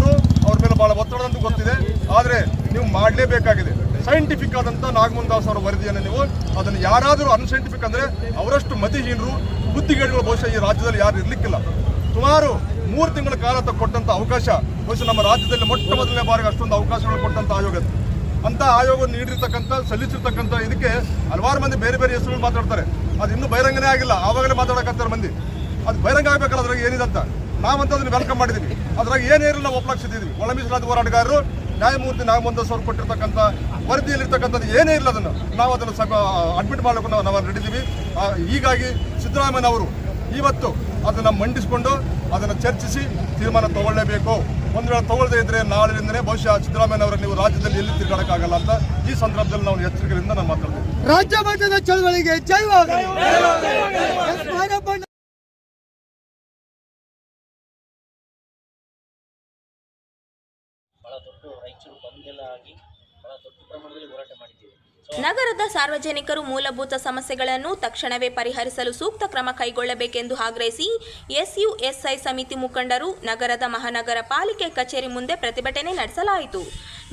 ಅವ್ರ ಒತ್ತಡದಂತೂ ಗೊತ್ತಿದೆ, ಆದರೆ ನೀವು ಮಾಡಲೇಬೇಕಾಗಿದೆ. ಸೈಂಟಿಫಿಕ್ ಆದಂಥ ನಾಗಮೋಹನ್ ಅವರ ವರದಿಯನ್ನು ನೀವು ಅದನ್ನು ಯಾರಾದರೂ ಅನ್ಸೈಂಟಿಫಿಕ್ ಅಂದರೆ ಅವರಷ್ಟು ಮತಿಹೀನರು, ಬುದ್ಧಿಗೇಡುಗಳು ಬಹುಶಃ ಈ ರಾಜ್ಯದಲ್ಲಿ ಯಾರು ಇರಲಿಕ್ಕಿಲ್ಲ. ಸುಮಾರು ಮೂರು ತಿಂಗಳ ಕಾಲ ಕೊಟ್ಟಂತ ಅವಕಾಶ, ಬಹುಶಃ ನಮ್ಮ ರಾಜ್ಯದಲ್ಲಿ ಮೊಟ್ಟ ಮೊದಲನೇ ಬಾರಿಗೆ ಅಷ್ಟೊಂದು ಅವಕಾಶಗಳು ಕೊಟ್ಟಂಥ ಆಯೋಗ. ಅಂತ ಆಯೋಗ ನೀಡಿರ್ತಕ್ಕಂಥ, ಸಲ್ಲಿಸಿರ್ತಕ್ಕಂಥ ಇದಕ್ಕೆ ಹಲವಾರು ಮಂದಿ ಬೇರೆ ಬೇರೆ ಹೆಸರುಗಳು ಮಾತಾಡ್ತಾರೆ. ಅದು ಇನ್ನೂ ಬಹಿರಂಗನೇ ಆಗಿಲ್ಲ, ಆವಾಗಲೇ ಮಾತಾಡಕತ್ತಾರೆ ಮಂದಿ. ಅದು ಬಹಿರಂಗ ಆಗಬೇಕಲ್ಲ ಅದ್ರಾಗ ಏನಿದೆ ಅಂತ. ನಾವಂತ ಅದನ್ನ ವೆಲ್ಕಮ್ ಮಾಡಿದ್ದೀವಿ ಅದ್ರಾಗ ಏನೇನು ನಾವು ಒಪ್ಲಾಗ್ಸಿದ್ವಿ ಒಳ ಮೀಸಲಾತಿ ಹೋರಾಟಗಾರರು ನ್ಯಾಯಮೂರ್ತಿ ನಾವು ದಾಸ್ ಅವರು ಕೊಟ್ಟಿರ್ತಕ್ಕಂಥ ವರದಿಯಲ್ಲಿರ್ತಕ್ಕಂಥದ್ದು ಏನೇ ಇಲ್ಲ ಅದನ್ನು. ನಾವು ಅದನ್ನು ಸಹ ಅಡ್ಮಿಟ್ ಮಾಡಬೇಕು ನಾವು ನಾವು ನಡೆದಿದ್ದೀವಿ ಹೀಗಾಗಿ ಹೀಗಾಗಿ ಸಿದ್ದರಾಮಯ್ಯನವರು ಇವತ್ತು ಅದನ್ನು ಮಂಡಿಸಿಕೊಂಡು ಅದನ್ನು ಚರ್ಚಿಸಿ ತೀರ್ಮಾನ ತಗೊಳ್ಳೇಬೇಕು. ಒಂದು ವೇಳೆ ತಗೊಳ್ಳದೇ ಇದ್ರೆ ನಾಳಿನಿಂದನೇ ಬಹುಶಃ ಸಿದ್ದರಾಮಯ್ಯನವರು ನೀವು ರಾಜ್ಯದಲ್ಲಿ ಎಲ್ಲಿ ತಿರುಗಾಡಕ್ಕಾಗಲ್ಲ ಅಂತ ಈ ಸಂದರ್ಭದಲ್ಲಿ ನಾವು ಎಚ್ಚರಿಕೆಯಿಂದ ನಾವು ಮಾತಾಡ್ತೀವಿ ರಾಜ್ಯ ಮಟ್ಟದ ಚಳವಳಿಗೆ ನಗರದ ಸಾರ್ವಜನಿಕರು ಮೂಲಭೂತ ಸಮಸ್ಯೆಗಳನ್ನು ತಕ್ಷಣವೇ ಪರಿಹರಿಸಲು ಸೂಕ್ತ ಕ್ರಮ ಕೈಗೊಳ್ಳಬೇಕೆಂದು ಆಗ್ರಹಿಸಿ ಎಸ್ಯುಎಸ್ಐ ಸಮಿತಿ ಮುಖಂಡರು ನಗರದ ಮಹಾನಗರ ಪಾಲಿಕೆ ಕಚೇರಿ ಮುಂದೆ ಪ್ರತಿಭಟನೆ ನಡೆಸಲಾಯಿತು.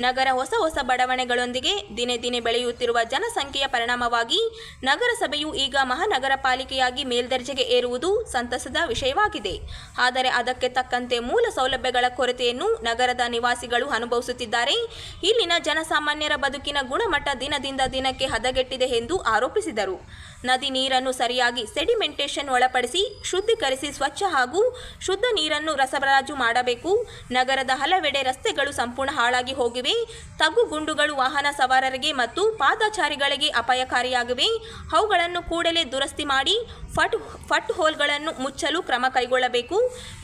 ನಗರ ಹೊಸ ಹೊಸ ಬಡಾವಣೆಗಳೊಂದಿಗೆ ದಿನೇ ದಿನೇ ಬೆಳೆಯುತ್ತಿರುವ ಜನಸಂಖ್ಯೆಯ ಪರಿಣಾಮವಾಗಿ ನಗರಸಭೆಯು ಈಗ ಮಹಾನಗರ ಪಾಲಿಕೆಯಾಗಿ ಮೇಲ್ದರ್ಜೆಗೆ ಏರುವುದು ಸಂತಸದ ವಿಷಯವಾಗಿದೆ. ಆದರೆ ಅದಕ್ಕೆ ತಕ್ಕಂತೆ ಮೂಲ ಸೌಲಭ್ಯಗಳ ಕೊರತೆಯನ್ನು ನಗರದ ನಿವಾಸಿಗಳು ಅನುಭವಿಸುತ್ತಿದ್ದಾರೆ. ಇಲ್ಲಿನ ಜನಸಾಮಾನ್ಯರ ಬದುಕಿನ ಗುಣಮಟ್ಟ ದಿನದಿಂದ ದಿನಕ್ಕೆ ಹದಗೆಟ್ಟಿದೆ ಎಂದು ಆರೋಪಿಸಿದರು. ನದಿ ನೀರನ್ನು ಸರಿಯಾಗಿ ಸೆಡಿಮೆಂಟೇಷನ್ ಒಳಪಡಿಸಿ ಶುದ್ಧೀಕರಿಸಿ ಸ್ವಚ್ಛ ಹಾಗೂ ಶುದ್ಧ ನೀರನ್ನು ರಸಬರಾಜು ಮಾಡಬೇಕು. ನಗರದ ಹಲವೆಡೆ ರಸ್ತೆಗಳು ಸಂಪೂರ್ಣ ಹಾಳಾಗಿ ಹೋಗಿವೆ. ತಗ್ಗು ಗುಂಡುಗಳು ವಾಹನ ಸವಾರರಿಗೆ ಮತ್ತು ಪಾದಚಾರಿಗಳಿಗೆ ಅಪಾಯಕಾರಿಯಾಗಿವೆ. ಅವುಗಳನ್ನು ಕೂಡಲೇ ದುರಸ್ತಿ ಮಾಡಿ ಫಟ್ ಫಟ್ ಹೋಲ್ಗಳನ್ನು ಮುಚ್ಚಲು ಕ್ರಮ ಕೈಗೊಳ್ಳಬೇಕು.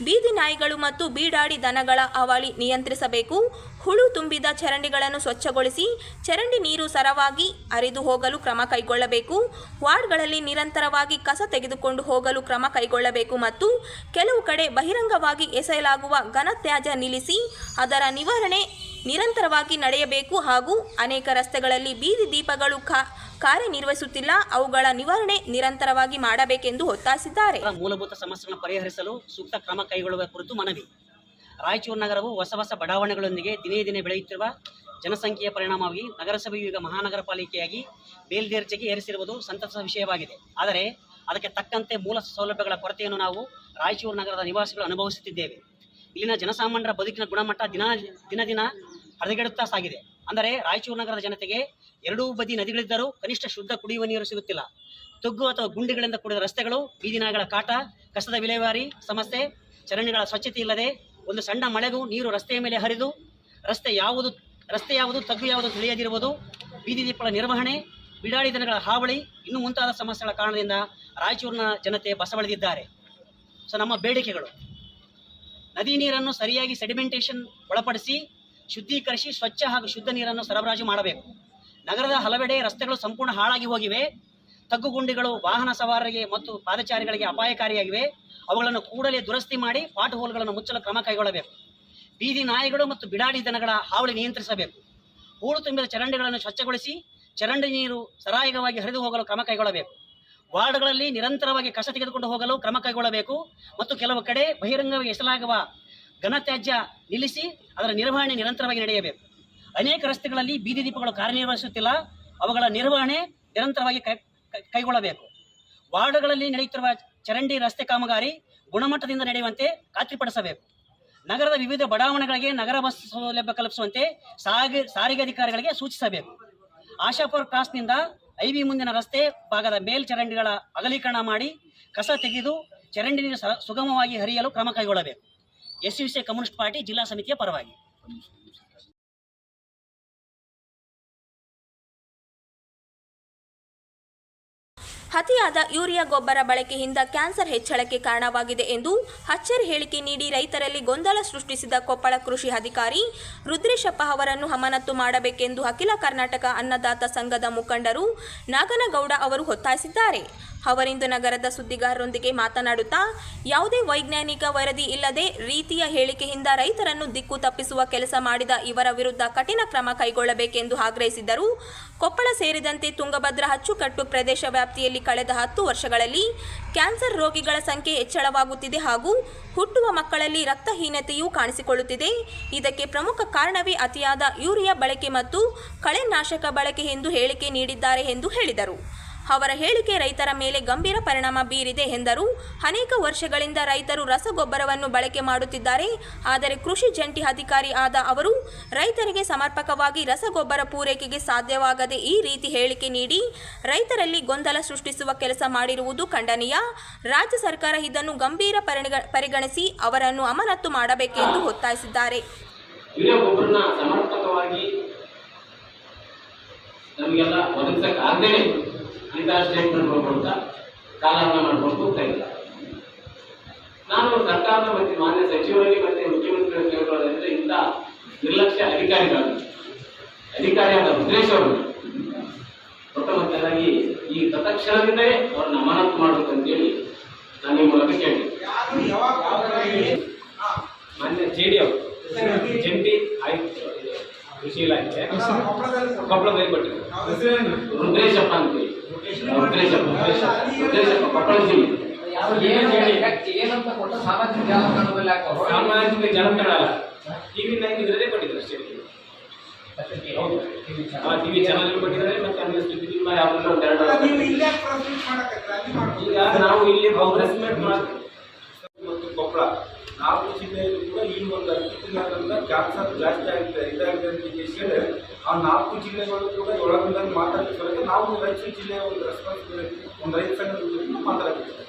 ಬೀದಿ ನಾಯಿಗಳು ಮತ್ತು ಬೀಡಾಡಿ ದನಗಳ ಅವಳಿ ನಿಯಂತ್ರಿಸಬೇಕು. ಹುಳು ತುಂಬಿದ ಚರಂಡಿಗಳನ್ನು ಸ್ವಚ್ಛಗೊಳಿಸಿ ಚರಂಡಿ ನೀರು ಸರವಾಗಿ ಹರಿದು ಹೋಗಲು ಕ್ರಮ ಕೈಗೊಳ್ಳಬೇಕು. ವಾರ್ಡ್ಗಳಲ್ಲಿ ನಿರಂತರವಾಗಿ ಕಸ ತೆಗೆದುಕೊಂಡು ಹೋಗಲು ಕ್ರಮ ಕೈಗೊಳ್ಳಬೇಕು ಮತ್ತು ಕೆಲವು ಕಡೆ ಬಹಿರಂಗವಾಗಿ ಎಸೆಯಲಾಗುವ ಘನತ್ಯಾಜ್ಯ ನಿಲ್ಲಿಸಿ ಅದರ ನಿವಾರಣೆ ನಿರಂತರವಾಗಿ ನಡೆಯಬೇಕು ಹಾಗೂ ಅನೇಕ ರಸ್ತೆಗಳಲ್ಲಿ ಬೀದಿ ದೀಪಗಳು ಕಾರ್ಯನಿರ್ವಹಿಸುತ್ತಿಲ್ಲ, ಅವುಗಳ ನಿವಾರಣೆ ನಿರಂತರವಾಗಿ ಮಾಡಬೇಕೆಂದು ಒತ್ತಾಯಿಸಿದ್ದಾರೆ. ಮೂಲಭೂತ ಸಮಸ್ಯೆಗಳನ್ನು ಪರಿಹರಿಸಲು ಸೂಕ್ತ ಕ್ರಮ ಕೈಗೊಳ್ಳುವ ಕುರಿತು ಮನವಿ. ರಾಯಚೂರು ನಗರವು ಹೊಸ ಹೊಸ ಬಡಾವಣೆಗಳೊಂದಿಗೆ ದಿನೇ ದಿನೇ ಬೆಳೆಯುತ್ತಿರುವ ಜನಸಂಖ್ಯೆಯ ಪರಿಣಾಮವಾಗಿ ನಗರಸಭೆಯು ಈಗ ಮಹಾನಗರ ಪಾಲಿಕೆಯಾಗಿ ಮೇಲ್ದರ್ಜೆಗೆ ಏರಿಸಿರುವುದು ಸಂತಸದ ವಿಷಯವಾಗಿದೆ. ಆದರೆ ಅದಕ್ಕೆ ತಕ್ಕಂತೆ ಮೂಲ ಸೌಲಭ್ಯಗಳ ಕೊರತೆಯನ್ನು ನಾವು ರಾಯಚೂರು ನಗರದ ನಿವಾಸಿಗಳು ಅನುಭವಿಸುತ್ತಿದ್ದೇವೆ. ಇಲ್ಲಿನ ಜನಸಾಮಾನ್ಯರ ಬದುಕಿನ ಗುಣಮಟ್ಟ ದಿನ ದಿನ ದಿನ ಹದಗೆಡುತ್ತಾ ಸಾಗಿದೆ. ಅಂದರೆ ರಾಯಚೂರು ನಗರದ ಜನತೆಗೆ ಎರಡೂ ಬದಿ ನದಿಗಳಿದ್ದರೂ ಕನಿಷ್ಠ ಶುದ್ಧ ಕುಡಿಯುವ ನೀರು ಸಿಗುತ್ತಿಲ್ಲ. ತುಗ್ಗು ಅಥವಾ ಗುಂಡಿಗಳಿಂದ ಕೂಡಿದ ರಸ್ತೆಗಳು ಬೀದಿ ನಾಯಿಗಳ ಕಾಟ, ಕಸದ ವಿಲೇವಾರಿ, ಸಮಸ್ಯೆ, ಚರಂಡಿಗಳ ಸ್ವಚ್ಛತೆ ಇಲ್ಲದೆ ಒಂದು ಸಣ್ಣ ಮಳೆಗೂ ನೀರು ರಸ್ತೆಯ ಮೇಲೆ ಹರಿದು, ರಸ್ತೆ ಯಾವುದು ರಸ್ತೆ ಯಾವುದು, ತಗ್ಗು ಯಾವುದು ತಿಳಿಯದಿರುವುದು ಬೀದಿ ದೀಪಗಳ ನಿರ್ವಹಣೆ ಬಿಡಾಡಿ ದನಗಳ ಹಾವಳಿ, ಇನ್ನು ಮುಂತಾದ ಸಮಸ್ಯೆಗಳ ಕಾರಣದಿಂದ ರಾಯಚೂರಿನ ಜನತೆ ಬಸವಳಿದಿದ್ದಾರೆ. ಸೊ ನಮ್ಮ ಬೇಡಿಕೆಗಳು. ನದಿ ನೀರನ್ನು ಸರಿಯಾಗಿ ಸೆಡಿಮೆಂಟೇಷನ್ ಒಳಪಡಿಸಿ, ಶುದ್ಧೀಕರಿಸಿ, ಸ್ವಚ್ಛ ಹಾಗೂ ಶುದ್ಧ ನೀರನ್ನು ಸರಬರಾಜು ಮಾಡಬೇಕು. ನಗರದ ಹಲವೆಡೆ ರಸ್ತೆಗಳು ಸಂಪೂರ್ಣ ಹಾಳಾಗಿ ಹೋಗಿವೆ. ತಗ್ಗುಗುಂಡಿಗಳು, ವಾಹನ ಸವಾರರಿಗೆ ಮತ್ತು ಪಾದಚಾರಿಗಳಿಗೆ ಅಪಾಯಕಾರಿಯಾಗಿವೆ. ಅವುಗಳನ್ನು ಕೂಡಲೇ ದುರಸ್ತಿ ಮಾಡಿ ಪಾಟ್ ಹೋಲ್ಗಳನ್ನು ಮುಚ್ಚಲು ಕ್ರಮ ಕೈಗೊಳ್ಳಬೇಕು. ಬೀದಿ ನಾಯಿಗಳು ಮತ್ತು ಬಿಡಾಡಿ ದನಗಳ ಹಾವಳಿ ನಿಯಂತ್ರಿಸಬೇಕು. ಹೂಳು ತುಂಬಿದ ಚರಂಡಿಗಳನ್ನು ಸ್ವಚ್ಛಗೊಳಿಸಿ ಚರಂಡಿ ನೀರು ಸರಾಯಕವಾಗಿ ಹರಿದು ಹೋಗಲು ಕ್ರಮ ಕೈಗೊಳ್ಳಬೇಕು. ವಾರ್ಡ್ಗಳಲ್ಲಿ ನಿರಂತರವಾಗಿ ಕಸ ತೆಗೆದುಕೊಂಡು ಹೋಗಲು ಕ್ರಮ ಕೈಗೊಳ್ಳಬೇಕು ಮತ್ತು ಕೆಲವು ಕಡೆ ಬಹಿರಂಗವಾಗಿ ಎಸಲಾಗುವ ಘನತ್ಯಾಜ್ಯ ನಿಲ್ಲಿಸಿ ಅದರ ನಿರ್ವಹಣೆ ನಿರಂತರವಾಗಿ ನಡೆಯಬೇಕು. ಅನೇಕ ರಸ್ತೆಗಳಲ್ಲಿ ಬೀದಿ ದೀಪಗಳು ಕಾರ್ಯನಿರ್ವಹಿಸುತ್ತಿಲ್ಲ. ಅವುಗಳ ನಿರ್ವಹಣೆ ನಿರಂತರವಾಗಿ ಕೈಗೊಳ್ಳಬೇಕು. ವಾರ್ಡ್ಗಳಲ್ಲಿ ನಡೆಯುತ್ತಿರುವ ಚರಂಡಿ ರಸ್ತೆ ಕಾಮಗಾರಿ ಗುಣಮಟ್ಟದಿಂದ ನಡೆಯುವಂತೆ ಖಾತ್ರಿಪಡಿಸಬೇಕು. ನಗರದ ವಿವಿಧ ಬಡಾವಣೆಗಳಿಗೆ ನಗರ ಬಸ್ ಸೌಲಭ್ಯ ಕಲ್ಪಿಸುವಂತೆ ಸಾಗಿ, ಸಾರಿಗೆ ಅಧಿಕಾರಿಗಳಿಗೆ ಸೂಚಿಸಬೇಕು. ಆಶಾಪುರ್ ಕ್ರಾಸ್ನಿಂದ ಐವಿ ಮುಂದಿನ ರಸ್ತೆ ಭಾಗದ ಮೇಲ್ಚರಂಡಿಗಳ ಅಗಲೀಕರಣ ಮಾಡಿ ಕಸ ತೆಗೆದು ಚರಂಡಿ ನೀರು ಸುಗಮವಾಗಿ ಹರಿಯಲು ಕ್ರಮ ಕೈಗೊಳ್ಳಬೇಕು. S U C communist party ಜಿಲ್ಲಾ ಸಮಿತಿಯ ಪರವಾಗಿ. ಅತಿಯಾದ ಯೂರಿಯಾ ಗೊಬ್ಬರ ಬಳಕೆಯಿಂದ ಕ್ಯಾನ್ಸರ್ ಹೆಚ್ಚಳಕ್ಕೆ ಕಾರಣವಾಗಿದೆ ಎಂದು ಹಚ್ಚರ್ ಹೇಳಿಕೆ ನೀಡಿ ರೈತರಲ್ಲಿ ಗೊಂದಲ ಸೃಷ್ಟಿಸಿದ ಕೊಪ್ಪಳ ಕೃಷಿ ಅಧಿಕಾರಿ ರುದ್ರೇಶಪ್ಪ ಅವರನ್ನು ಅಮಾನತು ಮಾಡಬೇಕೆಂದು ಅಖಿಲ ಕರ್ನಾಟಕ ಅನ್ನದಾತ ಸಂಘದ ಮುಖಂಡರು ನಾಗನಗೌಡ ಅವರು ಒತ್ತಾಯಿಸಿದ್ದಾರೆ. ಅವರಿಂದು ನಗರದ ಸುದ್ದಿಗಾರರೊಂದಿಗೆ ಮಾತನಾಡುತ್ತಾ, ಯಾವುದೇ ವೈಜ್ಞಾನಿಕ ವರದಿ ಇಲ್ಲದೆ ರೀತಿಯ ಹೇಳಿಕೆಯಿಂದ ರೈತರನ್ನು ದಿಕ್ಕು ತಪ್ಪಿಸುವ ಕೆಲಸ ಮಾಡಿದ ಇವರ ವಿರುದ್ಧ ಕಠಿಣ ಕ್ರಮ ಕೈಗೊಳ್ಳಬೇಕೆಂದು ಆಗ್ರಹಿಸಿದರು ಕೊಪ್ಪಳ ಸೇರಿದಂತೆ ತುಂಗಭದ್ರಾ ಅಚ್ಚುಕಟ್ಟು ಪ್ರದೇಶ ವ್ಯಾಪ್ತಿಯಲ್ಲಿ ಕಳೆದ ಹತ್ತು ವರ್ಷಗಳಲ್ಲಿ ಕ್ಯಾನ್ಸರ್ ರೋಗಿಗಳ ಸಂಖ್ಯೆ ಹೆಚ್ಚಳವಾಗುತ್ತಿದೆ ಹಾಗೂ ಹುಟ್ಟುವ ಮಕ್ಕಳಲ್ಲಿ ರಕ್ತಹೀನತೆಯೂ ಕಾಣಿಸಿಕೊಳ್ಳುತ್ತಿದೆ. ಇದಕ್ಕೆ ಪ್ರಮುಖ ಕಾರಣವೇ ಅತಿಯಾದ ಯೂರಿಯಾ ಬಳಕೆ ಮತ್ತು ಕಳೆನಾಶಕ ಬಳಕೆ ಎಂದು ಹೇಳಿಕೆ ನೀಡಿದ್ದಾರೆ ಎಂದು ಹೇಳಿದರು. ಅವರ ಹೇಳಿಕೆ ರೈತರ ಮೇಲೆ ಗಂಭೀರ ಪರಿಣಾಮ ಬೀರಿದೆ ಎಂದರು. ಅನೇಕ ವರ್ಷಗಳಿಂದ ರೈತರು ರಸಗೊಬ್ಬರವನ್ನು ಬಳಕೆ ಮಾಡುತ್ತಿದ್ದಾರೆ. ಆದರೆ ಕೃಷಿ ಜಂಟಿ ಅಧಿಕಾರಿ ಆದ ಅವರು, ರೈತರಿಗೆ ಸಮರ್ಪಕವಾಗಿ ರಸಗೊಬ್ಬರ ಪೂರೈಕೆಗೆ ಸಾಧ್ಯವಾಗದೆ ಈ ರೀತಿ ಹೇಳಿಕೆ ನೀಡಿ, ರೈತರಲ್ಲಿ ಗೊಂದಲ ಸೃಷ್ಟಿಸುವ ಕೆಲಸ ಮಾಡಿರುವುದು ಖಂಡನೀಯ. ರಾಜ್ಯ ಸರ್ಕಾರ ಇದನ್ನು ಗಂಭೀರ ಪರಿಗ- ಪರಿಗಣಿಸಿ ಅವರನ್ನು ಅಮಾನತು ಮಾಡಬೇಕೆಂದು ಒತ್ತಾಯಿಸಿದ್ದಾರೆ. ನಮಗೆಲ್ಲ ಇಂತಹ ಸ್ಟೇಟ್ಮೆಂಟ್ ಕೊಡ್ತ ಕಾಲಹರಣ ಮಾಡ್ಕೊಂಡು ಹೋಗ್ತಾ ಇಲ್ಲ ನಾನು ಸರ್ಕಾರದ ಮತ್ತೆ ಮಾನ್ಯ ಸಚಿವರಲ್ಲಿ ಮತ್ತೆ ಮುಖ್ಯಮಂತ್ರಿಗಳು ಕೇಳ್ಕೊಳ್ಳೋದಂದ್ರೆ ಇಂಥ ನಿರ್ಲಕ್ಷ್ಯ ಅಧಿಕಾರಿಗಳು ಅಧಿಕಾರಿಯಾದ ರುದ್ರೇಶ್ ಅವರು. ಮೊಟ್ಟಮೊದಲಾಗಿ ಈ ತತ್ಕ್ಷಣದಿಂದಲೇ ಅವ್ರನ್ನ ಅಮಾನತು ಮಾಡಬೇಕು ಅಂತೇಳಿ ನಾನು ಈ ಮೂಲಕ ಕೇಳಿ ಮಾನ್ಯ ಜೆ ಡಿ ಅವರು ಜಂಟಿ ಆಯ್ತು ಕೃಷಿ ಇಲಾಖೆ ಕೊಪ್ಪಳದಲ್ಲಿ ಕೊಟ್ಟಿದ್ದಾರೆ. ರುದ್ರೇಶಪ್ಪ ಅಂತೇಳಿ. ಏನು ಹೇಳಿ? ಏನಂತ ಕೊಟ್ಟು ಸಾಮಾಜಿಕ ಜಾಲತಾಣದಲ್ಲಿ ಹಾಕೋರು ಸಾಮಾಜಿಕ ಜಾಲತಾಣ ಅಲ್ಲ. ಟಿವಿ ನೈನ್ ಇದರಲ್ಲೇ ಕೊಟ್ಟಿದ್ದಾರೆ ಅಷ್ಟೇ ಹೌದು ಟಿವಿ ಚಾನಲ್ ಕೊಟ್ಟಿದ್ದಾರೆ ಮತ್ತೆ ಸುದ್ದಿ ಈಗ ನಾವು ಇಲ್ಲಿ ಪ್ರೆಸ್ ಮೀಟ್ ಮಾಡ್ತೀವಿ. ಮತ್ತು ಕೊಪ್ಪಳ. ನಾಲ್ಕು ಜಿಲ್ಲೆಯಲ್ಲೂ ಕೂಡ ಈ ಒಂದು ಅತ್ಯುತ್ತಮವಾದಂಥ ಕ್ಯಾನ್ಸರ್ ಜಾಸ್ತಿ ಆಗಿದೆ ಇದಾಗಿದೆ ಅಂತ ಹೇಳಿ ಆ ನಾಲ್ಕು ಜಿಲ್ಲೆಗಳು ಕೂಡ ಒಳಗೊಂಡಾಗ ಮಾತಾಡ್ತಿದ್ದಾರೆ ನಾವು ರಾಯಚೂರು ಜಿಲ್ಲೆಯ ಒಂದು ರೆಸ್ಪಾನ್ಸಿಬಿಲಿಟಿ ಒಂದು ರೈತ ಸಂಘದ ಮಾತಾಡ್ತಿದ್ದೇವೆ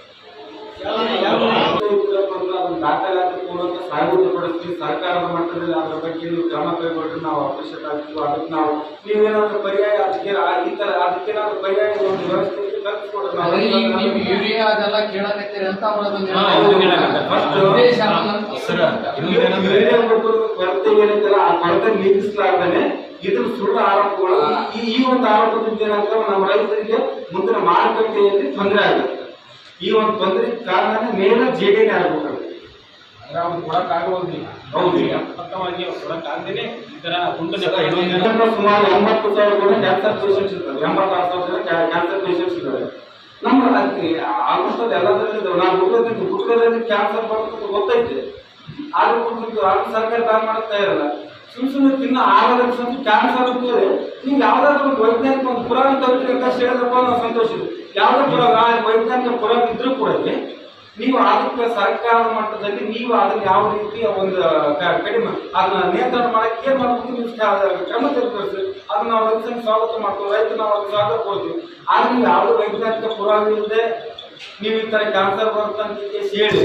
ದಾಖಲಾತಿ ಒಂದು ಸಾಗುವಳಿ ಪಡಿಸ್ತೀವಿ. ಸರ್ಕಾರದ ಮಟ್ಟದಲ್ಲಿ ಅದರ ಬಗ್ಗೆ ನೀವು ಕ್ರಮ ಕೈಗೊಂಡ್ರೆ ನಾವು ಅವಶ್ಯಕ ಆಗ್ತೀವಿ ಅದಕ್ಕೆ ನಾವು ನೀವೇನಾದರೂ ಪರ್ಯಾಯ, ಅದಕ್ಕೆ ಈ ಥರ ಅದಕ್ಕೇನಾದರೂ ಪರ್ಯಾಯ ಒಂದು ವ್ಯವಸ್ಥೆ ನಾವು ಯೂರಿಯಾ ಅದೆಲ್ಲ ಕೇಳಕತ್ತೀರಿ ಅಂತ ಇದ್ರ ಸುಳ್ಳು ಆರೋಪಗಳು ಈ ಒಂದು ಆರೋಪದಿಂದ ಏನಾಗ್ತವೆ ನಮ್ಮ ರೈತರಿಗೆ ಮುಂದಿನ ಮಾರುಕಟ್ಟೆಯಲ್ಲಿ ತೊಂದರೆ ಆಗುತ್ತೆ. ಈ ಒಂದು ತೊಂದರೆ ಕಾರಣ ನೇರ ಜೆಡಿನೇ ಆಗ್ಬೇಕಾಗುತ್ತೆ. ಅವ್ರು ಅವ್ರು ಕೊಡಕ್ಕಾಗ್ದೇನೆ ಈ ಸುಮಾರು ಎಂಬತ್ತು ಸಾವಿರ ಜನ ಕ್ಯಾನ್ಸರ್ ಪೇಷಂಟ್ಸ್ ಇದ್ದಾರೆ. ಎಂಬತ್ತಾರು ಸಾವಿರ ಜನ ಕ್ಯಾನ್ಸರ್ ಪೇಷಂಟ್ಸ್ ಇದ್ದಾರೆ. ನಮ್ಮ ಆಲ್ಮೋಸ್ಟ್ ಅದು ಎಲ್ಲದರಲ್ಲಿ. ನಾವು ಹುಡುಗರಲ್ಲಿ ಕ್ಯಾನ್ಸರ್ ಬರ್ತದೆ ಗೊತ್ತೈತೆ. ಆದ್ರೂ ಆದ್ರೂ ಸರ್ಕಾರ ಬ್ಯಾನ್ ಮಾಡ್ತಾ ಇರಲ್ಲ. ಸುಮ್ ಸುಮ್ಮನೆ ತಿನ್ನ ಸಂತು ಕ್ಯಾನ್ಸರ್ ಅಂತೇಳಿ ನೀವು ಯಾವ್ದಾದ್ರು ಒಂದು ವೈಜ್ಞಾನಿಕ ಒಂದು ಪುರಾಣ ತಗೊಳ್ತೀರಂತ ಹೇಳಿದ್ರಪ್ಪ ನಾವು ಸಂತೋಷ ಯಾವುದೇ ಪುರಾಣ ವೈಜ್ಞಾನಿಕ ಪುರಾಣ ಇದ್ರೂ ಕೂಡ ನೀವು ಅದಕ್ಕೆ ಸರ್ಕಾರ ಮಟ್ಟದಲ್ಲಿ ನೀವು ಅದನ್ನ ಯಾವ ರೀತಿಯ ಒಂದು ಕಡಿಮೆ ಅದನ್ನ ನಿಯಂತ್ರಣ ಮಾಡಕ್ಕೆ ಏನ್ ಮಾಡ್ಬೋದು ನೀವು ಕ್ರಮ ತೆಗೆದುಕೊಳ್ತೀವಿ ಅದನ್ನ ನಾವು ರೈತನ ಸ್ವಾಗತ ಮಾಡ್ತೀವಿ. ರೈತನ ಅದಕ್ಕೆ ಸ್ವಾಗತ ಕೊಡ್ತೀವಿ. ಆದ್ರೆ ನೀವು ಯಾವುದೇ ವೈಜ್ಞಾನಿಕ ಪುರಾವೆ ಇಲ್ಲದೆ ನೀವು ಈ ತರ ಕ್ಯಾನ್ಸರ್ ಬರುತ್ತಂತ ಹೇಳಿ.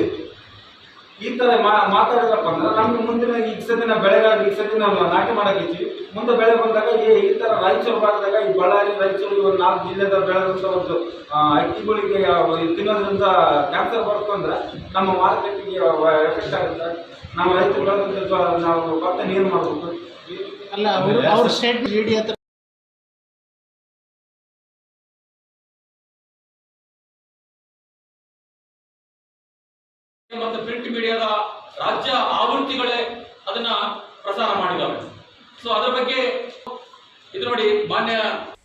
ಈ ತರ ಮಾತಾಡಿದ್ರಪ್ಪ ಅಂದ್ರೆ ನಮ್ಗೆ ಮುಂದಿನ ಈಗ ಬೆಳೆಗಾಗಿ ನಾವು ನಾಟಿ ಮಾಡಕ್ಕೆ ಮುಂದೆ ಬೆಳೆ ಬಂದಾಗ ಈ ಈ ತರ ರಾಯಚೂರು ಭಾಗದಾಗ ಈ ಬಳ್ಳಾರಿ, ರಾಯಚೂರು ಒಂದು ನಾಲ್ಕು ಜಿಲ್ಲೆದ ಬೆಳೆದಂತ ಒಂದು ಅಕ್ಕಿಗಳಿಗೆ ತಿನ್ನೋದ್ರಿಂದ ಕ್ಯಾನ್ಸರ್ ಬರ್ತು ಅಂದ್ರೆ ನಮ್ಮ ಮಾರುಕಟ್ಟೆಗೆ ಎಫೆಕ್ಟ್ ಆಗುತ್ತೆ. ನಮ್ಮ ರೈತರು ಬೆಳೆದಂತ ಜೊ- ನಾವು ಭತ್ತ ನೀರು ಮಾಡಬೇಕು ಅಲ್ಲ, ಅವರು ಸ್ಟೇಟ್ ಇಡಿ ಹತ್ರ ಮೀಡಿಯಾದ ರಾಜ್ಯ ಆವೃತ್ತಿಗಳೇ ಅದನ್ನ ಪ್ರಸಾರ ಮಾಡಿದ್ದಾವೆ ಸೊ ಅದರ ಬಗ್ಗೆ ಇದು ನೋಡಿ ಮಾನ್ಯ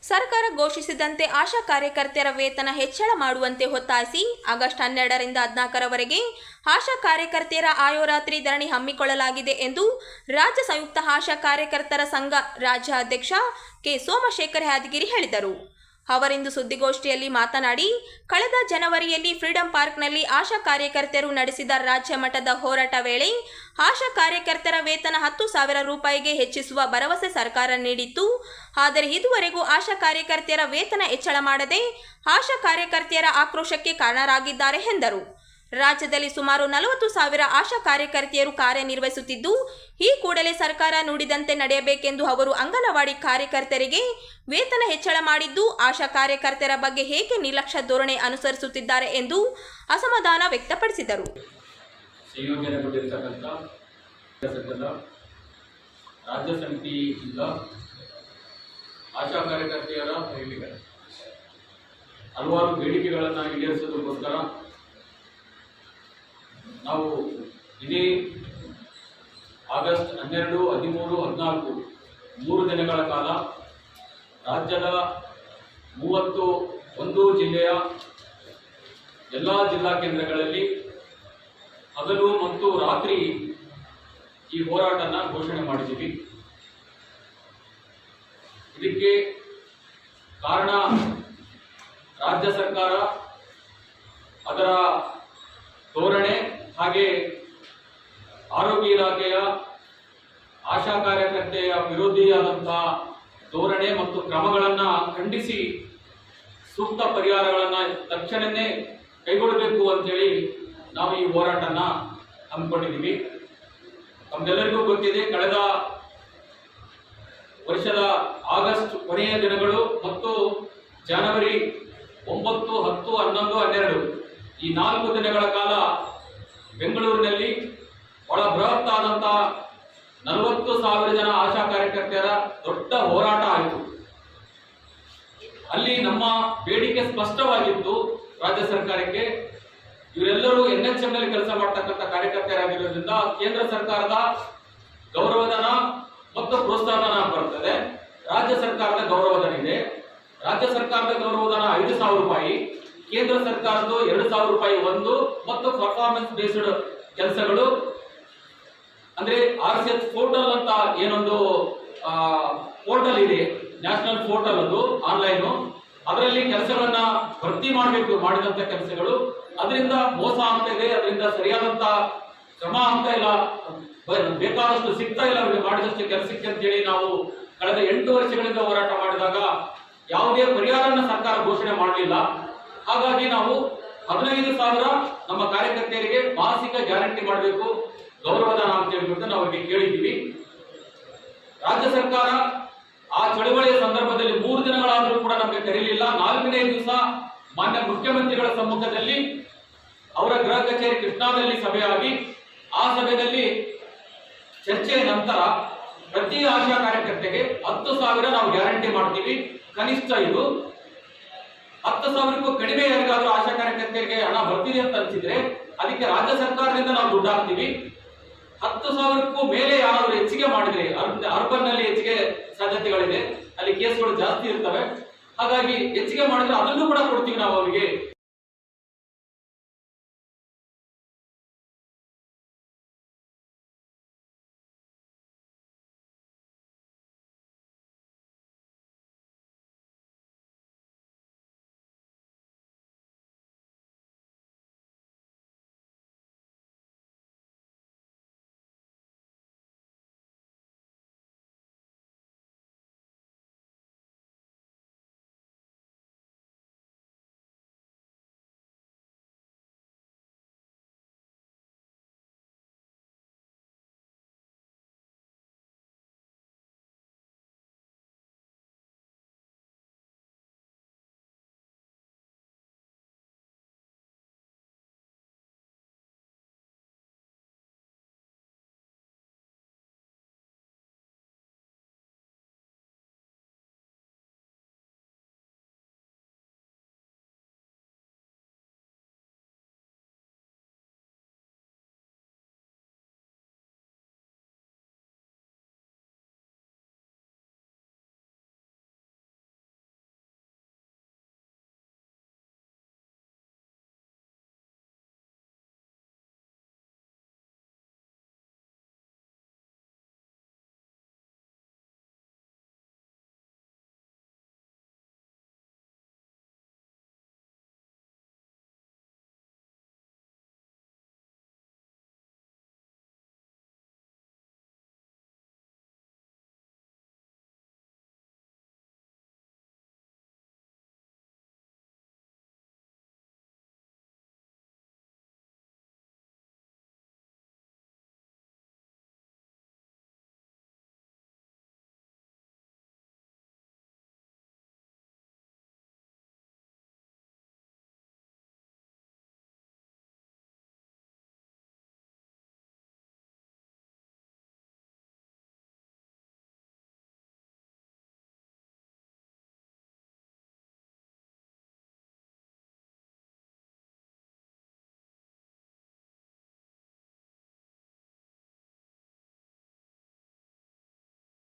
ಸರ್ಕಾರ ಘೋಷಿಸಿದಂತೆ ಆಶಾ ಕಾರ್ಯಕರ್ತೆಯರ ವೇತನ ಹೆಚ್ಚಳ ಮಾಡುವಂತೆ ಒತ್ತಾಯಿಸಿ ಆಗಸ್ಟ್ ಹನ್ನೆರಡರಿಂದ ಹದಿನಾಲ್ಕರವರೆಗೆ ಆಶಾ ಕಾರ್ಯಕರ್ತೆಯರ ಆಯೋರಾತ್ರಿ ಧರಣಿ ಹಮ್ಮಿಕೊಳ್ಳಲಾಗಿದೆ ಎಂದು ರಾಜ್ಯ ಸಂಯುಕ್ತ ಆಶಾ ಕಾರ್ಯಕರ್ತರ ಸಂಘ ರಾಜ್ಯಾಧ್ಯಕ್ಷ ಕೆ ಸೋಮಶೇಖರ್ ಯಾದಗಿರಿ ಹೇಳಿದರು. ಅವರಿಂದು ಸುದ್ದಿಗೋಷ್ಠಿಯಲ್ಲಿ ಮಾತನಾಡಿ, ಕಳೆದ ಜನವರಿಯಲ್ಲಿ ಫ್ರೀಡಂ ಪಾರ್ಕ್ನಲ್ಲಿ ಆಶಾ ಕಾರ್ಯಕರ್ತರು ನಡೆಸಿದ ರಾಜ್ಯ ಮಟ್ಟದ ಹೋರಾಟ ವೇಳೆ ಆಶಾ ಕಾರ್ಯಕರ್ತರ ವೇತನ ಹತ್ತು ಸಾವಿರ ರೂಪಾಯಿಗೆ ಹೆಚ್ಚಿಸುವ ಭರವಸೆ ಸರ್ಕಾರ ನೀಡಿತ್ತು. ಆದರೆ ಇದುವರೆಗೂ ಆಶಾ ಕಾರ್ಯಕರ್ತರ ವೇತನ ಹೆಚ್ಚಳ ಮಾಡದೆ ಆಶಾ ಕಾರ್ಯಕರ್ತೆಯರ ಆಕ್ರೋಶಕ್ಕೆ ಕಾರಣರಾಗಿದ್ದಾರೆ ಎಂದರು. ರಾಜ್ಯದಲ್ಲಿ ಸುಮಾರು ನಲವತ್ತು ಸಾವಿರ ಆಶಾ ಕಾರ್ಯಕರ್ತೆಯರು ಕಾರ್ಯನಿರ್ವಹಿಸುತ್ತಿದ್ದು, ಈ ಕೂಡಲೇ ಸರ್ಕಾರ ನುಡಿದಂತೆ ನಡೆಯಬೇಕೆಂದು ಅವರು ಅಂಗನವಾಡಿ ಕಾರ್ಯಕರ್ತರಿಗೆ ವೇತನ ಹೆಚ್ಚಳ ಮಾಡಿದ್ದು, ಆಶಾ ಕಾರ್ಯಕರ್ತರ ಬಗ್ಗೆ ಹೇಗೆ ನಿರ್ಲಕ್ಷ್ಯ ಧೋರಣೆ ಅನುಸರಿಸುತ್ತಿದ್ದಾರೆ ಎಂದು ಅಸಮಾಧಾನ ವ್ಯಕ್ತಪಡಿಸಿದರು. ರಾಜ್ಯ ಸಮಿತಿಯಿಂದ ಆಶಾ ಕಾರ್ಯಕರ್ತೆಯರ ಹಲವಾರು ಬೇಡಿಕೆಗಳನ್ನು ಈಡೇರಿಸೋದಕ್ಕೋಸ್ಕರ ನಾವು ಇದೇ ಆಗಸ್ಟ್ ಹನ್ನೆರಡು, ಹದಿಮೂರು, ಹದಿನಾಲ್ಕು ಮೂರು ದಿನಗಳ ಕಾಲ ರಾಜ್ಯದ ಮೂವತ್ತು ಒಂದು ಜಿಲ್ಲೆಯ ಎಲ್ಲ ಜಿಲ್ಲಾ ಕೇಂದ್ರಗಳಲ್ಲಿ ಹಗಲು ಮತ್ತು ರಾತ್ರಿ ಈ ಹೋರಾಟನ ಘೋಷಣೆ ಮಾಡಿದ್ದೀವಿ. ಇದಕ್ಕೆ ಕಾರಣ ರಾಜ್ಯ ಸರ್ಕಾರ, ಅದರ ಧೋರಣೆ ಹಾಗೆ ಆರೋಗ್ಯ ಇಲಾಖೆಯ ಆಶಾ ಕಾರ್ಯಕರ್ತೆಯ ವಿರೋಧಿಯಾದಂತಹ ಧೋರಣೆ ಮತ್ತು ಕ್ರಮಗಳನ್ನು ಖಂಡಿಸಿ ಸೂಕ್ತ ಪರಿಹಾರಗಳನ್ನು ತಕ್ಷಣವೇ ಕೈಗೊಳ್ಳಬೇಕು ಅಂತೇಳಿ ನಾವು ಈ ಹೋರಾಟನ ಹಮ್ಮಿಕೊಂಡಿದ್ದೀವಿ. ತಮ್ಮೆಲ್ಲರಿಗೂ ಗೊತ್ತಿದೆ, ಕಳೆದ ವರ್ಷದ ಆಗಸ್ಟ್ ಕೊನೆಯ ದಿನಗಳು ಮತ್ತು ಜನವರಿ ಒಂಬತ್ತು, ಹತ್ತು, ಹನ್ನೊಂದು, ಹನ್ನೆರಡು ಈ ನಾಲ್ಕು ದಿನಗಳ ಕಾಲ ಬೆಂಗಳೂರಿನಲ್ಲಿ ಬಹಳ ಬೃಹತ್ ಆದಂತಹ ನಲವತ್ತು ಸಾವಿರ ಜನ ಆಶಾ ಕಾರ್ಯಕರ್ತೆಯರ ದೊಡ್ಡ ಹೋರಾಟ ಆಯಿತು. ಅಲ್ಲಿ ನಮ್ಮ ಬೇಡಿಕೆ ಸ್ಪಷ್ಟವಾಗಿತ್ತು ರಾಜ್ಯ ಸರ್ಕಾರಕ್ಕೆ. ಇವರೆಲ್ಲರೂ ಎನ್ ಎಚ್ ಎಂ ನಲ್ಲಿ ಕೆಲಸ ಮಾಡ್ತಕ್ಕಂಥ ಕಾರ್ಯಕರ್ತರಾಗಿರೋದ್ರಿಂದ ಕೇಂದ್ರ ಸರ್ಕಾರದ ಗೌರವಧನ ಮತ್ತು ಪ್ರೋತ್ಸಾಹಧನ ರಾಜ್ಯ ಸರ್ಕಾರದ ಗೌರವಧನ ಇದೆ. ರಾಜ್ಯ ಸರ್ಕಾರದ ಗೌರವಧನ ಐದು ಸಾವಿರ ರೂಪಾಯಿ. ಕೇಂದ್ರ ಸರ್ಕಾರದ್ದು ಎರಡು ಸಾವಿರ ರೂಪಾಯಿ ಒಂದು ಮತ್ತು ಪರ್ಫಾರ್ಮೆನ್ಸ್ ಬೇಸ್ಡ್ ಕೆಲಸಗಳು. ಅಂದ್ರೆ ಆರ್ ಸಿ ಎಸ್ ಪೋರ್ಟಲ್ ಅಂತ ಏನೊಂದು ಪೋರ್ಟಲ್ ಇದೆ. ನ್ಯಾಷನಲ್ ಪೋರ್ಟಲ್ ಅದು ಆನ್ಲೈನ್ ಅದರಲ್ಲಿ ಕೆಲಸಗಳನ್ನ ಭರ್ತಿ ಮಾಡಬೇಕು, ಮಾಡಿದಂತ ಕೆಲಸಗಳು. ಅದರಿಂದ ಮೋಸ ಆಗ್ತಾ ಇದೆ, ಅದರಿಂದ ಸರಿಯಾದಂತ ಕ್ರಮ ಆಗ್ತಾ ಇಲ್ಲ. ಬೇಕಾದಷ್ಟು ಸಿಗ್ತಾ ಇಲ್ಲ ಅವ್ರಿಗೆ ಮಾಡಿದಷ್ಟು ಕೆಲಸಕ್ಕೆ ಅಂತೇಳಿ ನಾವು ಕಳೆದ ಎಂಟು ವರ್ಷಗಳಿಂದ ಹೋರಾಟ ಮಾಡಿದಾಗ ಯಾವುದೇ ಪರಿಹಾರನ ಸರ್ಕಾರ ಘೋಷಣೆ ಮಾಡಲಿಲ್ಲ. ಹಾಗಾಗಿ ನಾವು ಹದಿನೈದು ಸಾವಿರ ನಮ್ಮ ಕಾರ್ಯಕರ್ತೆಯರಿಗೆ ಮಾಸಿಕ ಗ್ಯಾರಂಟಿ ಮಾಡಬೇಕು. ಗೌರವಧನ ಅಂತ ಹೇಳ್ಬಿಟ್ಟು ನಾವು ಅವರಿಗೆ ಕೇಳಿದ್ದೀವಿ. ರಾಜ್ಯ ಸರ್ಕಾರ ಆ ಚಳವಳಿಯ ಸಂದರ್ಭದಲ್ಲಿ ಮೂರು ದಿನಗಳಾದರೂ ಕೂಡ ನಮಗೆ ಕರೀಲಿಲ್ಲ ನಾಲ್ಕನೇ ದಿವಸ ಮಾನ್ಯ ಮುಖ್ಯಮಂತ್ರಿಗಳ ಸಮ್ಮುಖದಲ್ಲಿ ಅವರ ಗೃಹ ಕಚೇರಿ ಕೃಷ್ಣಾದಲ್ಲಿ ಸಭೆಯಾಗಿ, ಆ ಸಭೆಯಲ್ಲಿ ಚರ್ಚೆಯ ನಂತರ ಪ್ರತಿ ಆಶಾ ಕಾರ್ಯಕರ್ತೆಗೆ ಹತ್ತು ಸಾವಿರ ನಾವು ಗ್ಯಾರಂಟಿ ಮಾಡ್ತೀವಿ. ಕನಿಷ್ಠ ಇದು ಹತ್ತು ಸಾವಿರಕ್ಕೂ ಕಡಿಮೆ ಯಾರಿಗಾದ್ರೂ ಆಶಾ ಕಾರ್ಯಕರ್ತೆಯರಿಗೆ ಹಣ ಬರ್ತಿದೆ ಅಂತ ಅನ್ಸಿದ್ರೆ ಅದಕ್ಕೆ ರಾಜ್ಯ ಸರ್ಕಾರದಿಂದ ನಾವು ದುಡ್ಡು ಹಾಕ್ತೀವಿ. ಹತ್ತು ಸಾವಿರಕ್ಕೂ ಮೇಲೆ ಯಾರಾದ್ರೂ ಹೆಚ್ಚಿಗೆ ಮಾಡಿದ್ರೆ ಅರ್ಬನ್ನಲ್ಲಿ ಹೆಚ್ಚಿಗೆ ಸಾಧ್ಯತೆಗಳಿದೆ. ಅಲ್ಲಿ ಕೇಸ್ಗಳು ಜಾಸ್ತಿ ಇರ್ತವೆ. ಹಾಗಾಗಿ ಹೆಚ್ಚಿಗೆ ಮಾಡಿದ್ರೆ ಅದನ್ನು ಕೂಡ ಕೊಡ್ತೀವಿ ನಾವು ಅವರಿಗೆ.